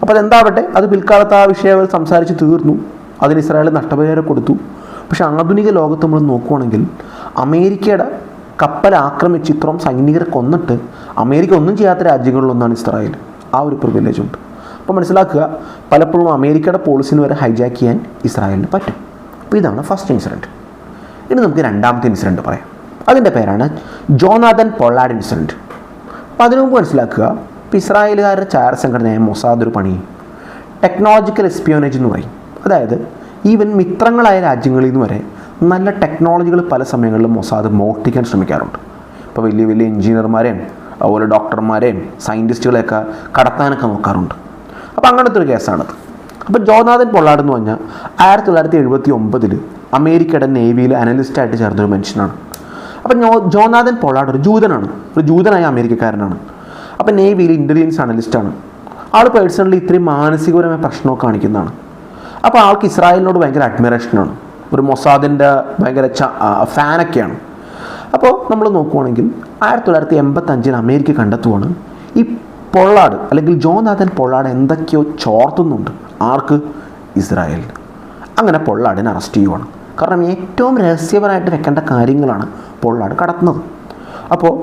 അപ്പോൾ അതെന്താവട്ടെ? അത് പിൽക്കാലത്ത് ആ വിഷയം സംസാരിച്ച് തീർന്നു. അതിന് ഇസ്രായേൽ നഷ്ടപരിഹാരം കൊടുത്തു. പക്ഷേ ആധുനിക ലോകത്ത് നമ്മൾ നോക്കുവാണെങ്കിൽ അമേരിക്കയുടെ കപ്പൽ ആക്രമിച്ച് ഇത്രയും സൈനികരെ കൊന്നിട്ട് അമേരിക്ക ഒന്നും ചെയ്യാത്ത രാജ്യങ്ങളിലൊന്നാണ് ഇസ്രായേൽ. ആ ഒരു പ്രിവിലേജ് ഉണ്ട്. അപ്പോൾ മനസ്സിലാക്കുക പലപ്പോഴും അമേരിക്കയുടെ പോളിസിന് വരെ ഹൈജാക്ക് ചെയ്യാൻ ഇസ്രായേലിന് പറ്റും. അപ്പോൾ ഇതാണ് ഫസ്റ്റ് ഇൻസിഡന്റ് ഇനി നമുക്ക് രണ്ടാമത്തെ ഇൻസിഡന്റ് പറയാം. അതിന്റെ പേരാണ് ജോനാഥൻ പൊള്ളാഡ് ഇൻസിഡന്റ് അപ്പോൾ അതിനു മുമ്പ് മനസ്സിലാക്കുക ഇപ്പോൾ ഇസ്രായേലുകാരുടെ ചാര സംഘടനയായ മൊസാദ് ഒരു പണി. ടെക്നോളജിക്കൽ എസ്പിയോനേജ് എന്ന് പറയും. അതായത് ഈവൻ മിത്രങ്ങളായ രാജ്യങ്ങളിൽ നിന്ന് വരെ നല്ല ടെക്നോളജികൾ പല സമയങ്ങളിലും മൊസാദ് മോഷ്ടിക്കാൻ ശ്രമിക്കാറുണ്ട്. ഇപ്പോൾ വലിയ വലിയ എഞ്ചിനീയർമാരെയും അതുപോലെ ഡോക്ടർമാരെയും സയന്റിസ്റ്റുകളെയൊക്കെ കടത്താനൊക്കെ നോക്കാറുണ്ട്. അപ്പോൾ അങ്ങനത്തെ ഒരു കേസാണത്. അപ്പോൾ ജോനാഥൻ പൊള്ളാട് എന്ന് പറഞ്ഞാൽ ആയിരത്തി തൊള്ളായിരത്തി എഴുപത്തി ഒമ്പതിൽ അമേരിക്കയുടെ നേവിയിൽ അനലിസ്റ്റായിട്ട് ചേർന്നൊരു മനുഷ്യനാണ്. അപ്പോൾ ജോ ജോനാഥൻ പൊള്ളാട് ഒരു ജൂതനാണ്. ഒരു ജൂതനായ അമേരിക്കക്കാരനാണ്. അപ്പോൾ നേവിയിൽ ഇന്റലിജൻസ് അനലിസ്റ്റാണ്. ആൾ പേഴ്സണലി ഇത്രയും മാനസികപരമായ പ്രശ്നമൊക്കെ കാണിക്കുന്നതാണ്. അപ്പോൾ ആൾക്ക് ഇസ്രായേലിനോട് ഭയങ്കര അഡ്മിറേഷനാണ്. ഒരു മൊസാദിന്റെ ഭയങ്കര ഫാനൊക്കെയാണ്. അപ്പോൾ നമ്മൾ നോക്കുവാണെങ്കിൽ ആയിരത്തി തൊള്ളായിരത്തി എൺപത്തഞ്ചിൽ അമേരിക്ക കണ്ടെത്തുവാണ് ഈ പൊള്ളാട് അല്ലെങ്കിൽ ജോനാഥൻ പൊള്ളാട് എന്തൊക്കെയോ ചോർത്തുന്നുണ്ട്. ആർക്ക്? ഇസ്രായേൽ അങ്ങനെ പൊള്ളാടിനെ അറസ്റ്റ് ചെയ്യുവാണ്. കാരണം ഏറ്റവും രഹസ്യപരമായിട്ട് വെക്കേണ്ട കാര്യങ്ങളാണ് പൊള്ളാട് കടത്തുന്നത്. അപ്പോൾ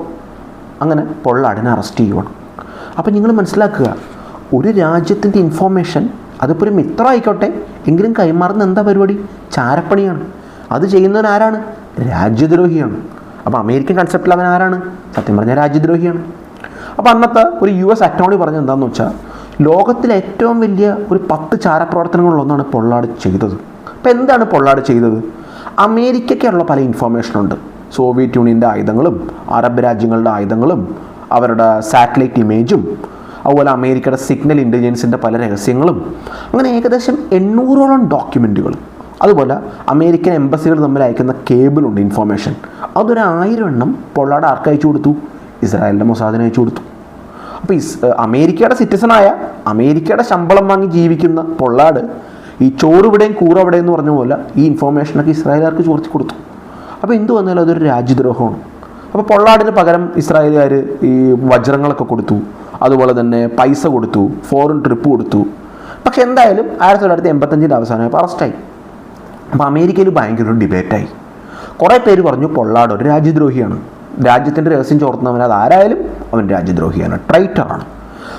അങ്ങനെ പൊള്ളാടിനെ അറസ്റ്റ് ചെയ്യുവാണ്. അപ്പോൾ നിങ്ങൾ മനസ്സിലാക്കുക ഒരു രാജ്യത്തിന്റെ ഇൻഫോർമേഷൻ അതിപ്പോൾ ഒരു മിത്രം ആയിക്കോട്ടെ എങ്കിലും കൈമാറുന്ന എന്താ പരിപാടി? ചാരപ്പണിയാണ്. അത് ചെയ്യുന്നവൻ ആരാണ്? രാജ്യദ്രോഹിയാണ്. അപ്പോൾ അമേരിക്കൻ കൺസെപ്റ്റിൽ അവൻ ആരാണ്? സത്യം പറഞ്ഞാൽ രാജ്യദ്രോഹിയാണ്. അപ്പോൾ അന്നത്തെ ഒരു യു എസ് അറ്റോർണി പറഞ്ഞത് എന്താണെന്ന് വെച്ചാൽ ലോകത്തിലെ ഏറ്റവും വലിയ ഒരു പത്ത് ചാരപ്രവർത്തനങ്ങളിലൊന്നാണ് പൊള്ളാട് ചെയ്തത്. അപ്പോൾ എന്താണ് പൊള്ളാട് ചെയ്തത്? അമേരിക്കയ്ക്കുള്ള പല ഇൻഫോർമേഷനുണ്ട് സോവിയറ്റ് യൂണിയന്റെ ആയുധങ്ങളും അറബ് രാജ്യങ്ങളുടെ ആയുധങ്ങളും അവരുടെ സാറ്റലൈറ്റ് ഇമേജും അതുപോലെ അമേരിക്കയുടെ സിഗ്നൽ ഇന്റലിജൻസിന്റെ പല രഹസ്യങ്ങളും. അങ്ങനെ ഏകദേശം എണ്ണൂറോളം ഡോക്യുമെന്റുകൾ അതുപോലെ അമേരിക്കൻ എംബസികൾ തമ്മിൽ അയക്കുന്ന കേബിളുണ്ട് ഇൻഫോർമേഷൻ. അതൊരായിരം എണ്ണം പൊള്ളാട് ആർക്ക് അയച്ചു കൊടുത്തു. ഇസ്രായേലിന്റെ മൊസാദിന് അയച്ചു കൊടുത്തു. അപ്പോൾ ഇസ് അമേരിക്കയുടെ സിറ്റിസണായ അമേരിക്കയുടെ ശമ്പളം വാങ്ങി ജീവിക്കുന്ന പൊള്ളാട് ഈ ചോറ് ഇവിടെയും കൂറ് അവിടെ എന്ന് പറഞ്ഞ പോലെ ഈ ഇൻഫോർമേഷനൊക്കെ ഇസ്രായേലുകാർക്ക് ചോർത്തി കൊടുത്തു. അപ്പോൾ എന്ത് വന്നാലും അതൊരു രാജ്യദ്രോഹമാണ്. അപ്പോൾ പൊള്ളാടിന് പകരം ഇസ്രായേലുകാർ ഈ വജ്രങ്ങളൊക്കെ കൊടുത്തു. അതുപോലെ തന്നെ പൈസ കൊടുത്തു ഫോറിൻ ട്രിപ്പ് കൊടുത്തു. പക്ഷെ എന്തായാലും ആയിരത്തി തൊള്ളായിരത്തി എൺപത്തഞ്ചിന്റെ അവസാനമായപ്പോൾ അറസ്റ്റായി അപ്പോൾ അമേരിക്കയിൽ ഭയങ്കര ഒരു ഡിബേറ്റായി. കുറേ പേര് പറഞ്ഞു പൊള്ളാട് ഒരു രാജ്യദ്രോഹിയാണ്. രാജ്യത്തിന്റെ രഹസ്യം ചോർത്തുന്നവൻ അത് ആരായാലും അവൻ രാജ്യദ്രോഹിയാണ്. ട്രൈറ്ററാണ്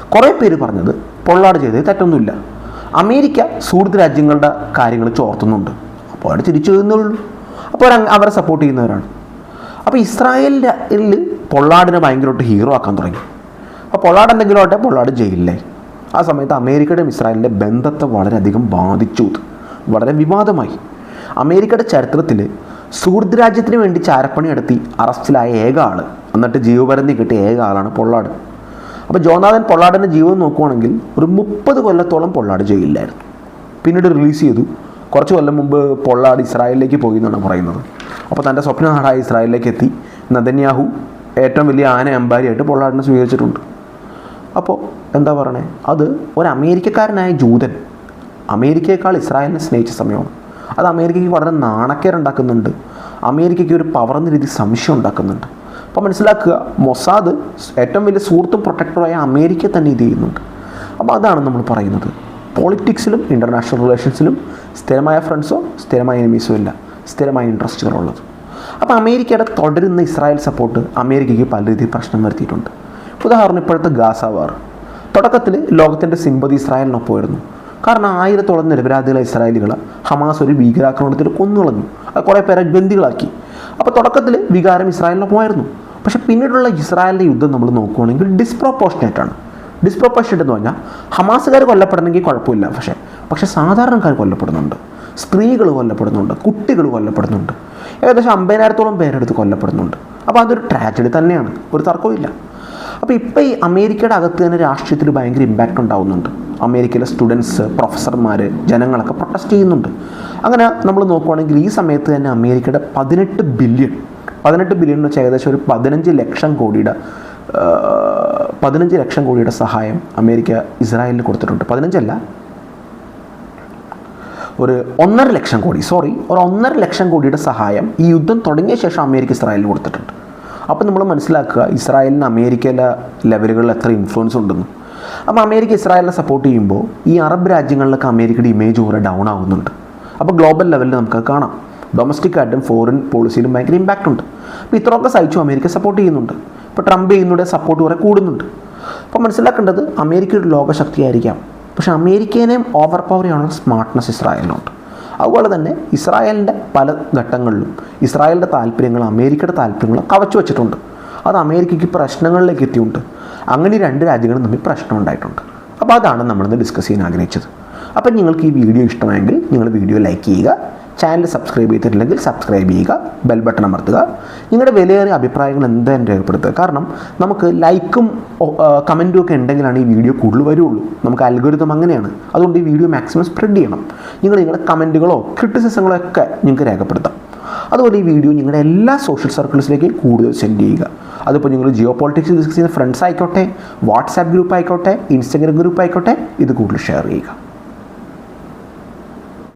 കുറേ പേര് പറഞ്ഞത് പൊള്ളാട് ചെയ്തത് തെറ്റൊന്നുമില്ല. അമേരിക്ക സുഹൃത്ത് രാജ്യങ്ങളുടെ കാര്യങ്ങൾ ചോർത്തുന്നുണ്ട്. അപ്പോൾ അവിടെ തിരിച്ചു വരുന്നുള്ളൂ അപ്പോൾ അവരെ സപ്പോർട്ട് ചെയ്യുന്നവരാണ്. അപ്പോൾ ഇസ്രായേലിൽ പൊള്ളാടിനെ ഭയങ്കരമായിട്ട് ഹീറോ ആക്കാൻ തുടങ്ങി. അപ്പോൾ പൊള്ളാട് എന്തെങ്കിലും ആവട്ടെ പൊള്ളാട് ജയിലിലായി. ആ സമയത്ത് അമേരിക്കയുടെയും ഇസ്രായേലിന്റെ ബന്ധത്തെ വളരെയധികം ബാധിച്ചു. വളരെ വിവാദമായി. അമേരിക്കയുടെ ചരിത്രത്തിൽ സുഹൃത്ത് രാജ്യത്തിന് വേണ്ടി ചാരപ്പണി നടത്തി അറസ്റ്റിലായ ഏക ആൾ എന്നിട്ട് ജീവപരന്തി കിട്ടിയ ഏക ആളാണ് പൊള്ളാട്. അപ്പോൾ ജോനാഥൻ പൊള്ളാടിന്റെ ജീവൻ നോക്കുവാണെങ്കിൽ ഒരു മുപ്പത് കൊല്ലത്തോളം പൊള്ളാട് ജയിലിലായിരുന്നു. പിന്നീട് റിലീസ് ചെയ്തു. കുറച്ച് കൊല്ലം മുമ്പ് പൊള്ളാട് ഇസ്രായേലിലേക്ക് പോയി എന്നാണ് പറയുന്നത്. അപ്പോൾ തന്റെ സ്വപ്ന നാടായ ഇസ്രായേലിലേക്ക് എത്തി. നദന്യാഹു ഏറ്റവും വലിയ ആന അമ്പാരിയായിട്ട് പൊള്ളാടിനെ സ്വീകരിച്ചിട്ടുണ്ട്. അപ്പോൾ എന്താ പറയണേ? അത് ഒരു അമേരിക്കക്കാരനായ ജൂതൻ അമേരിക്കയേക്കാൾ ഇസ്രായേലിനെ സ്നേഹിച്ച സമയമാണ്. അത് അമേരിക്കയ്ക്ക് വളരെ നാണക്കേടുണ്ടാക്കുന്നുണ്ട്. അമേരിക്കയ്ക്ക് ഒരു പവർ എന്ന രീതിയിൽ സംശയം ഉണ്ടാക്കുന്നുണ്ട്. അപ്പോൾ മനസ്സിലാക്കുക മൊസാദ് ഏറ്റവും വലിയ സുഹൃത്തും പ്രൊട്ടക്ടറുമായ അമേരിക്ക തന്നെ ഇത് ചെയ്യുന്നുണ്ട്. അപ്പോൾ അതാണ് നമ്മൾ പറയുന്നത്. പോളിറ്റിക്സിലും ഇന്റർനാഷണൽ റിലേഷൻസിലും സ്ഥിരമായ ഫ്രണ്ട്സോ സ്ഥിരമായ എനിമീസോ ഇല്ല സ്ഥിരമായ ഇൻട്രസ്റ്റുകളുള്ളത് അപ്പോൾ അമേരിക്കയുടെ തുടരുന്ന ഇസ്രായേൽ സപ്പോർട്ട് അമേരിക്കയ്ക്ക് പല രീതിയിൽ പ്രശ്നം വരുത്തിയിട്ടുണ്ട്. ഉദാഹരണം ഇപ്പോഴത്തെ ഗാസ വാർ തുടക്കത്തിൽ ലോകത്തിന്റെ സിമ്പതി ഇസ്രായേലിനൊപ്പമായിരുന്നു കാരണം ആയിരത്തോളം നിരപരാധികളെ ഇസ്രായേലികൾ ഹമാസ് ഒരു ഭീകരാക്രമണത്തിൽ കൊന്നുകളഞ്ഞു. അത് കുറേ പേരെ ബന്ദികളാക്കി. അപ്പോൾ തുടക്കത്തിൽ വികാരം ഇസ്രായേലിനൊപ്പമായിരുന്നു. പക്ഷേ പിന്നീടുള്ള ഇസ്രായേലിന്റെ യുദ്ധം നമ്മൾ നോക്കുകയാണെങ്കിൽ ഡിസ്പ്രോപ്പോർഷനേറ്റ് ആണ്. എന്ന് പറഞ്ഞാൽ ഹമാസുകാർ കൊല്ലപ്പെടണമെങ്കിൽ കുഴപ്പമില്ല. പക്ഷേ പക്ഷേ സാധാരണക്കാർ കൊല്ലപ്പെടുന്നുണ്ട്. സ്ത്രീകൾ കൊല്ലപ്പെടുന്നുണ്ട്. കുട്ടികൾ കൊല്ലപ്പെടുന്നുണ്ട്. ഏകദേശം അമ്പതിനായിരത്തോളം പേരെടുത്ത് കൊല്ലപ്പെടുന്നുണ്ട്. അപ്പോൾ അതൊരു ട്രാജഡി തന്നെയാണ്. ഒരു തർക്കവും ഇല്ല അപ്പോൾ ഇപ്പോൾ ഈ അമേരിക്കയുടെ അകത്ത് തന്നെ രാഷ്ട്രീയത്തിൽ ഭയങ്കര ഇമ്പാക്റ്റ് ഉണ്ടാവുന്നുണ്ട്. അമേരിക്കയിലെ സ്റ്റുഡൻസ് പ്രൊഫസർമാർ ജനങ്ങളൊക്കെ പ്രൊട്ടസ്റ്റ് ചെയ്യുന്നുണ്ട്. അങ്ങനെ നമ്മൾ നോക്കുവാണെങ്കിൽ ഈ സമയത്ത് തന്നെ അമേരിക്കയുടെ പതിനെട്ട് ബില്യൺ പതിനെട്ട് ബില്യൺ എന്ന് വെച്ചാൽ ഏകദേശം ഒരു പതിനഞ്ച് ലക്ഷം കോടിയുടെ പതിനഞ്ച് ലക്ഷം കോടിയുടെ സഹായം അമേരിക്ക ഇസ്രായേലിന് കൊടുത്തിട്ടുണ്ട്. പതിനഞ്ചല്ല ഒരു ഒന്നര ലക്ഷം കോടി സോറി ഒരു ഒന്നര ലക്ഷം കോടിയുടെ സഹായം ഈ യുദ്ധം തുടങ്ങിയ ശേഷം അമേരിക്ക ഇസ്രായേലിന് കൊടുത്തിട്ടുണ്ട്. അപ്പോൾ നമ്മൾ മനസ്സിലാക്കുക ഇസ്രായേലിന് അമേരിക്കയിലെ ലെവലുകളിൽ എത്ര ഇൻഫ്ലുവൻസ് ഉണ്ടെന്ന്. അപ്പോൾ അമേരിക്ക ഇസ്രായേലിനെ സപ്പോർട്ട് ചെയ്യുമ്പോൾ ഈ അറബ് രാജ്യങ്ങളിലൊക്കെ അമേരിക്കയുടെ ഇമേജ് കുറേ ഡൗൺ ആകുന്നുണ്ട്. അപ്പോൾ ഗ്ലോബൽ ലെവലിൽ നമുക്ക് കാണാം. ഡൊമസ്റ്റിക് ആയിട്ടും ഫോറിൻ പോളിസിയിലും ഭയങ്കര ഇമ്പാക്റ്റ് ഉണ്ട്. അപ്പോൾ ഇത്രയൊക്കെ സഹിച്ചു അമേരിക്ക സപ്പോർട്ട് ചെയ്യുന്നുണ്ട്. ഇപ്പോൾ ട്രംപ് ചെയ്യുന്നതിന്റെ സപ്പോർട്ട് കുറേ കൂടുന്നുണ്ട്. അപ്പോൾ മനസ്സിലാക്കേണ്ടത് അമേരിക്ക ഒരു ലോകശക്തിയായിരിക്കാം. പക്ഷേ അമേരിക്കേനെയും ഓവർ പവർ ചെയ്യാനുള്ള സ്മാർട്ട്നെസ് ഇസ്രായേലിനുണ്ട്. അതുപോലെ തന്നെ ഇസ്രായേലിന്റെ പല ഘട്ടങ്ങളിലും ഇസ്രായേലിന്റെ താല്പര്യങ്ങൾ അമേരിക്കയുടെ താല്പര്യങ്ങൾ കവച്ചു വെച്ചിട്ടുണ്ട്. അത് അമേരിക്കയ്ക്ക് പ്രശ്നങ്ങളിലേക്ക് എത്തിയുണ്ട് അങ്ങനെ രണ്ട് രാജ്യങ്ങളും തമ്മിൽ പ്രശ്നം ഉണ്ടായിട്ടുണ്ട് അപ്പോൾ അതാണ് നമ്മളിന്ന് ഡിസ്കസ് ചെയ്യാൻ ആഗ്രഹിച്ചത്. അപ്പം നിങ്ങൾക്ക് ഈ വീഡിയോ ഇഷ്ടമായെങ്കിൽ നിങ്ങൾ വീഡിയോ ലൈക്ക് ചെയ്യുക ചാനൽ സബ്സ്ക്രൈബ് ചെയ്തിട്ടില്ലെങ്കിൽ സബ്സ്ക്രൈബ് ചെയ്യുക ബെൽ ബട്ടൺ അമർത്തുക. നിങ്ങളുടെ വിലയേറിയ അഭിപ്രായങ്ങൾ എന്തായാലും രേഖപ്പെടുത്തുക. കാരണം നമുക്ക് ലൈക്കും കമന്റും ഒക്കെ ഉണ്ടെങ്കിലാണ് ഈ വീഡിയോ കൂടുതൽ വരുള്ളൂ. നമുക്ക് അൽഗോരിതം അങ്ങനെയാണ്. അതുകൊണ്ട് ഈ വീഡിയോ മാക്സിമം സ്പ്രെഡ് ചെയ്യണം. നിങ്ങൾ നിങ്ങളുടെ കമന്റുകളോ ക്രിറ്റിസിസങ്ങളോ ഒക്കെ നിങ്ങൾക്ക് രേഖപ്പെടുത്താം. അതുപോലെ ഈ വീഡിയോ നിങ്ങളുടെ എല്ലാ സോഷ്യൽ സർക്കിൾസിലേക്കും കൂടുതൽ സെൻഡ് ചെയ്യുക. അതിപ്പോൾ നിങ്ങൾ ജിയോ പോളിറ്റിക്സ് ഡിസ്കസ് ചെയ്യുന്ന ഫ്രണ്ട്സ് ആയിക്കോട്ടെ വാട്സാപ്പ് ഗ്രൂപ്പ് ആയിക്കോട്ടെ ഇൻസ്റ്റഗ്രാം ഗ്രൂപ്പ് ആയിക്കോട്ടെ ഇത് കൂടുതൽ ഷെയർ ചെയ്യുക.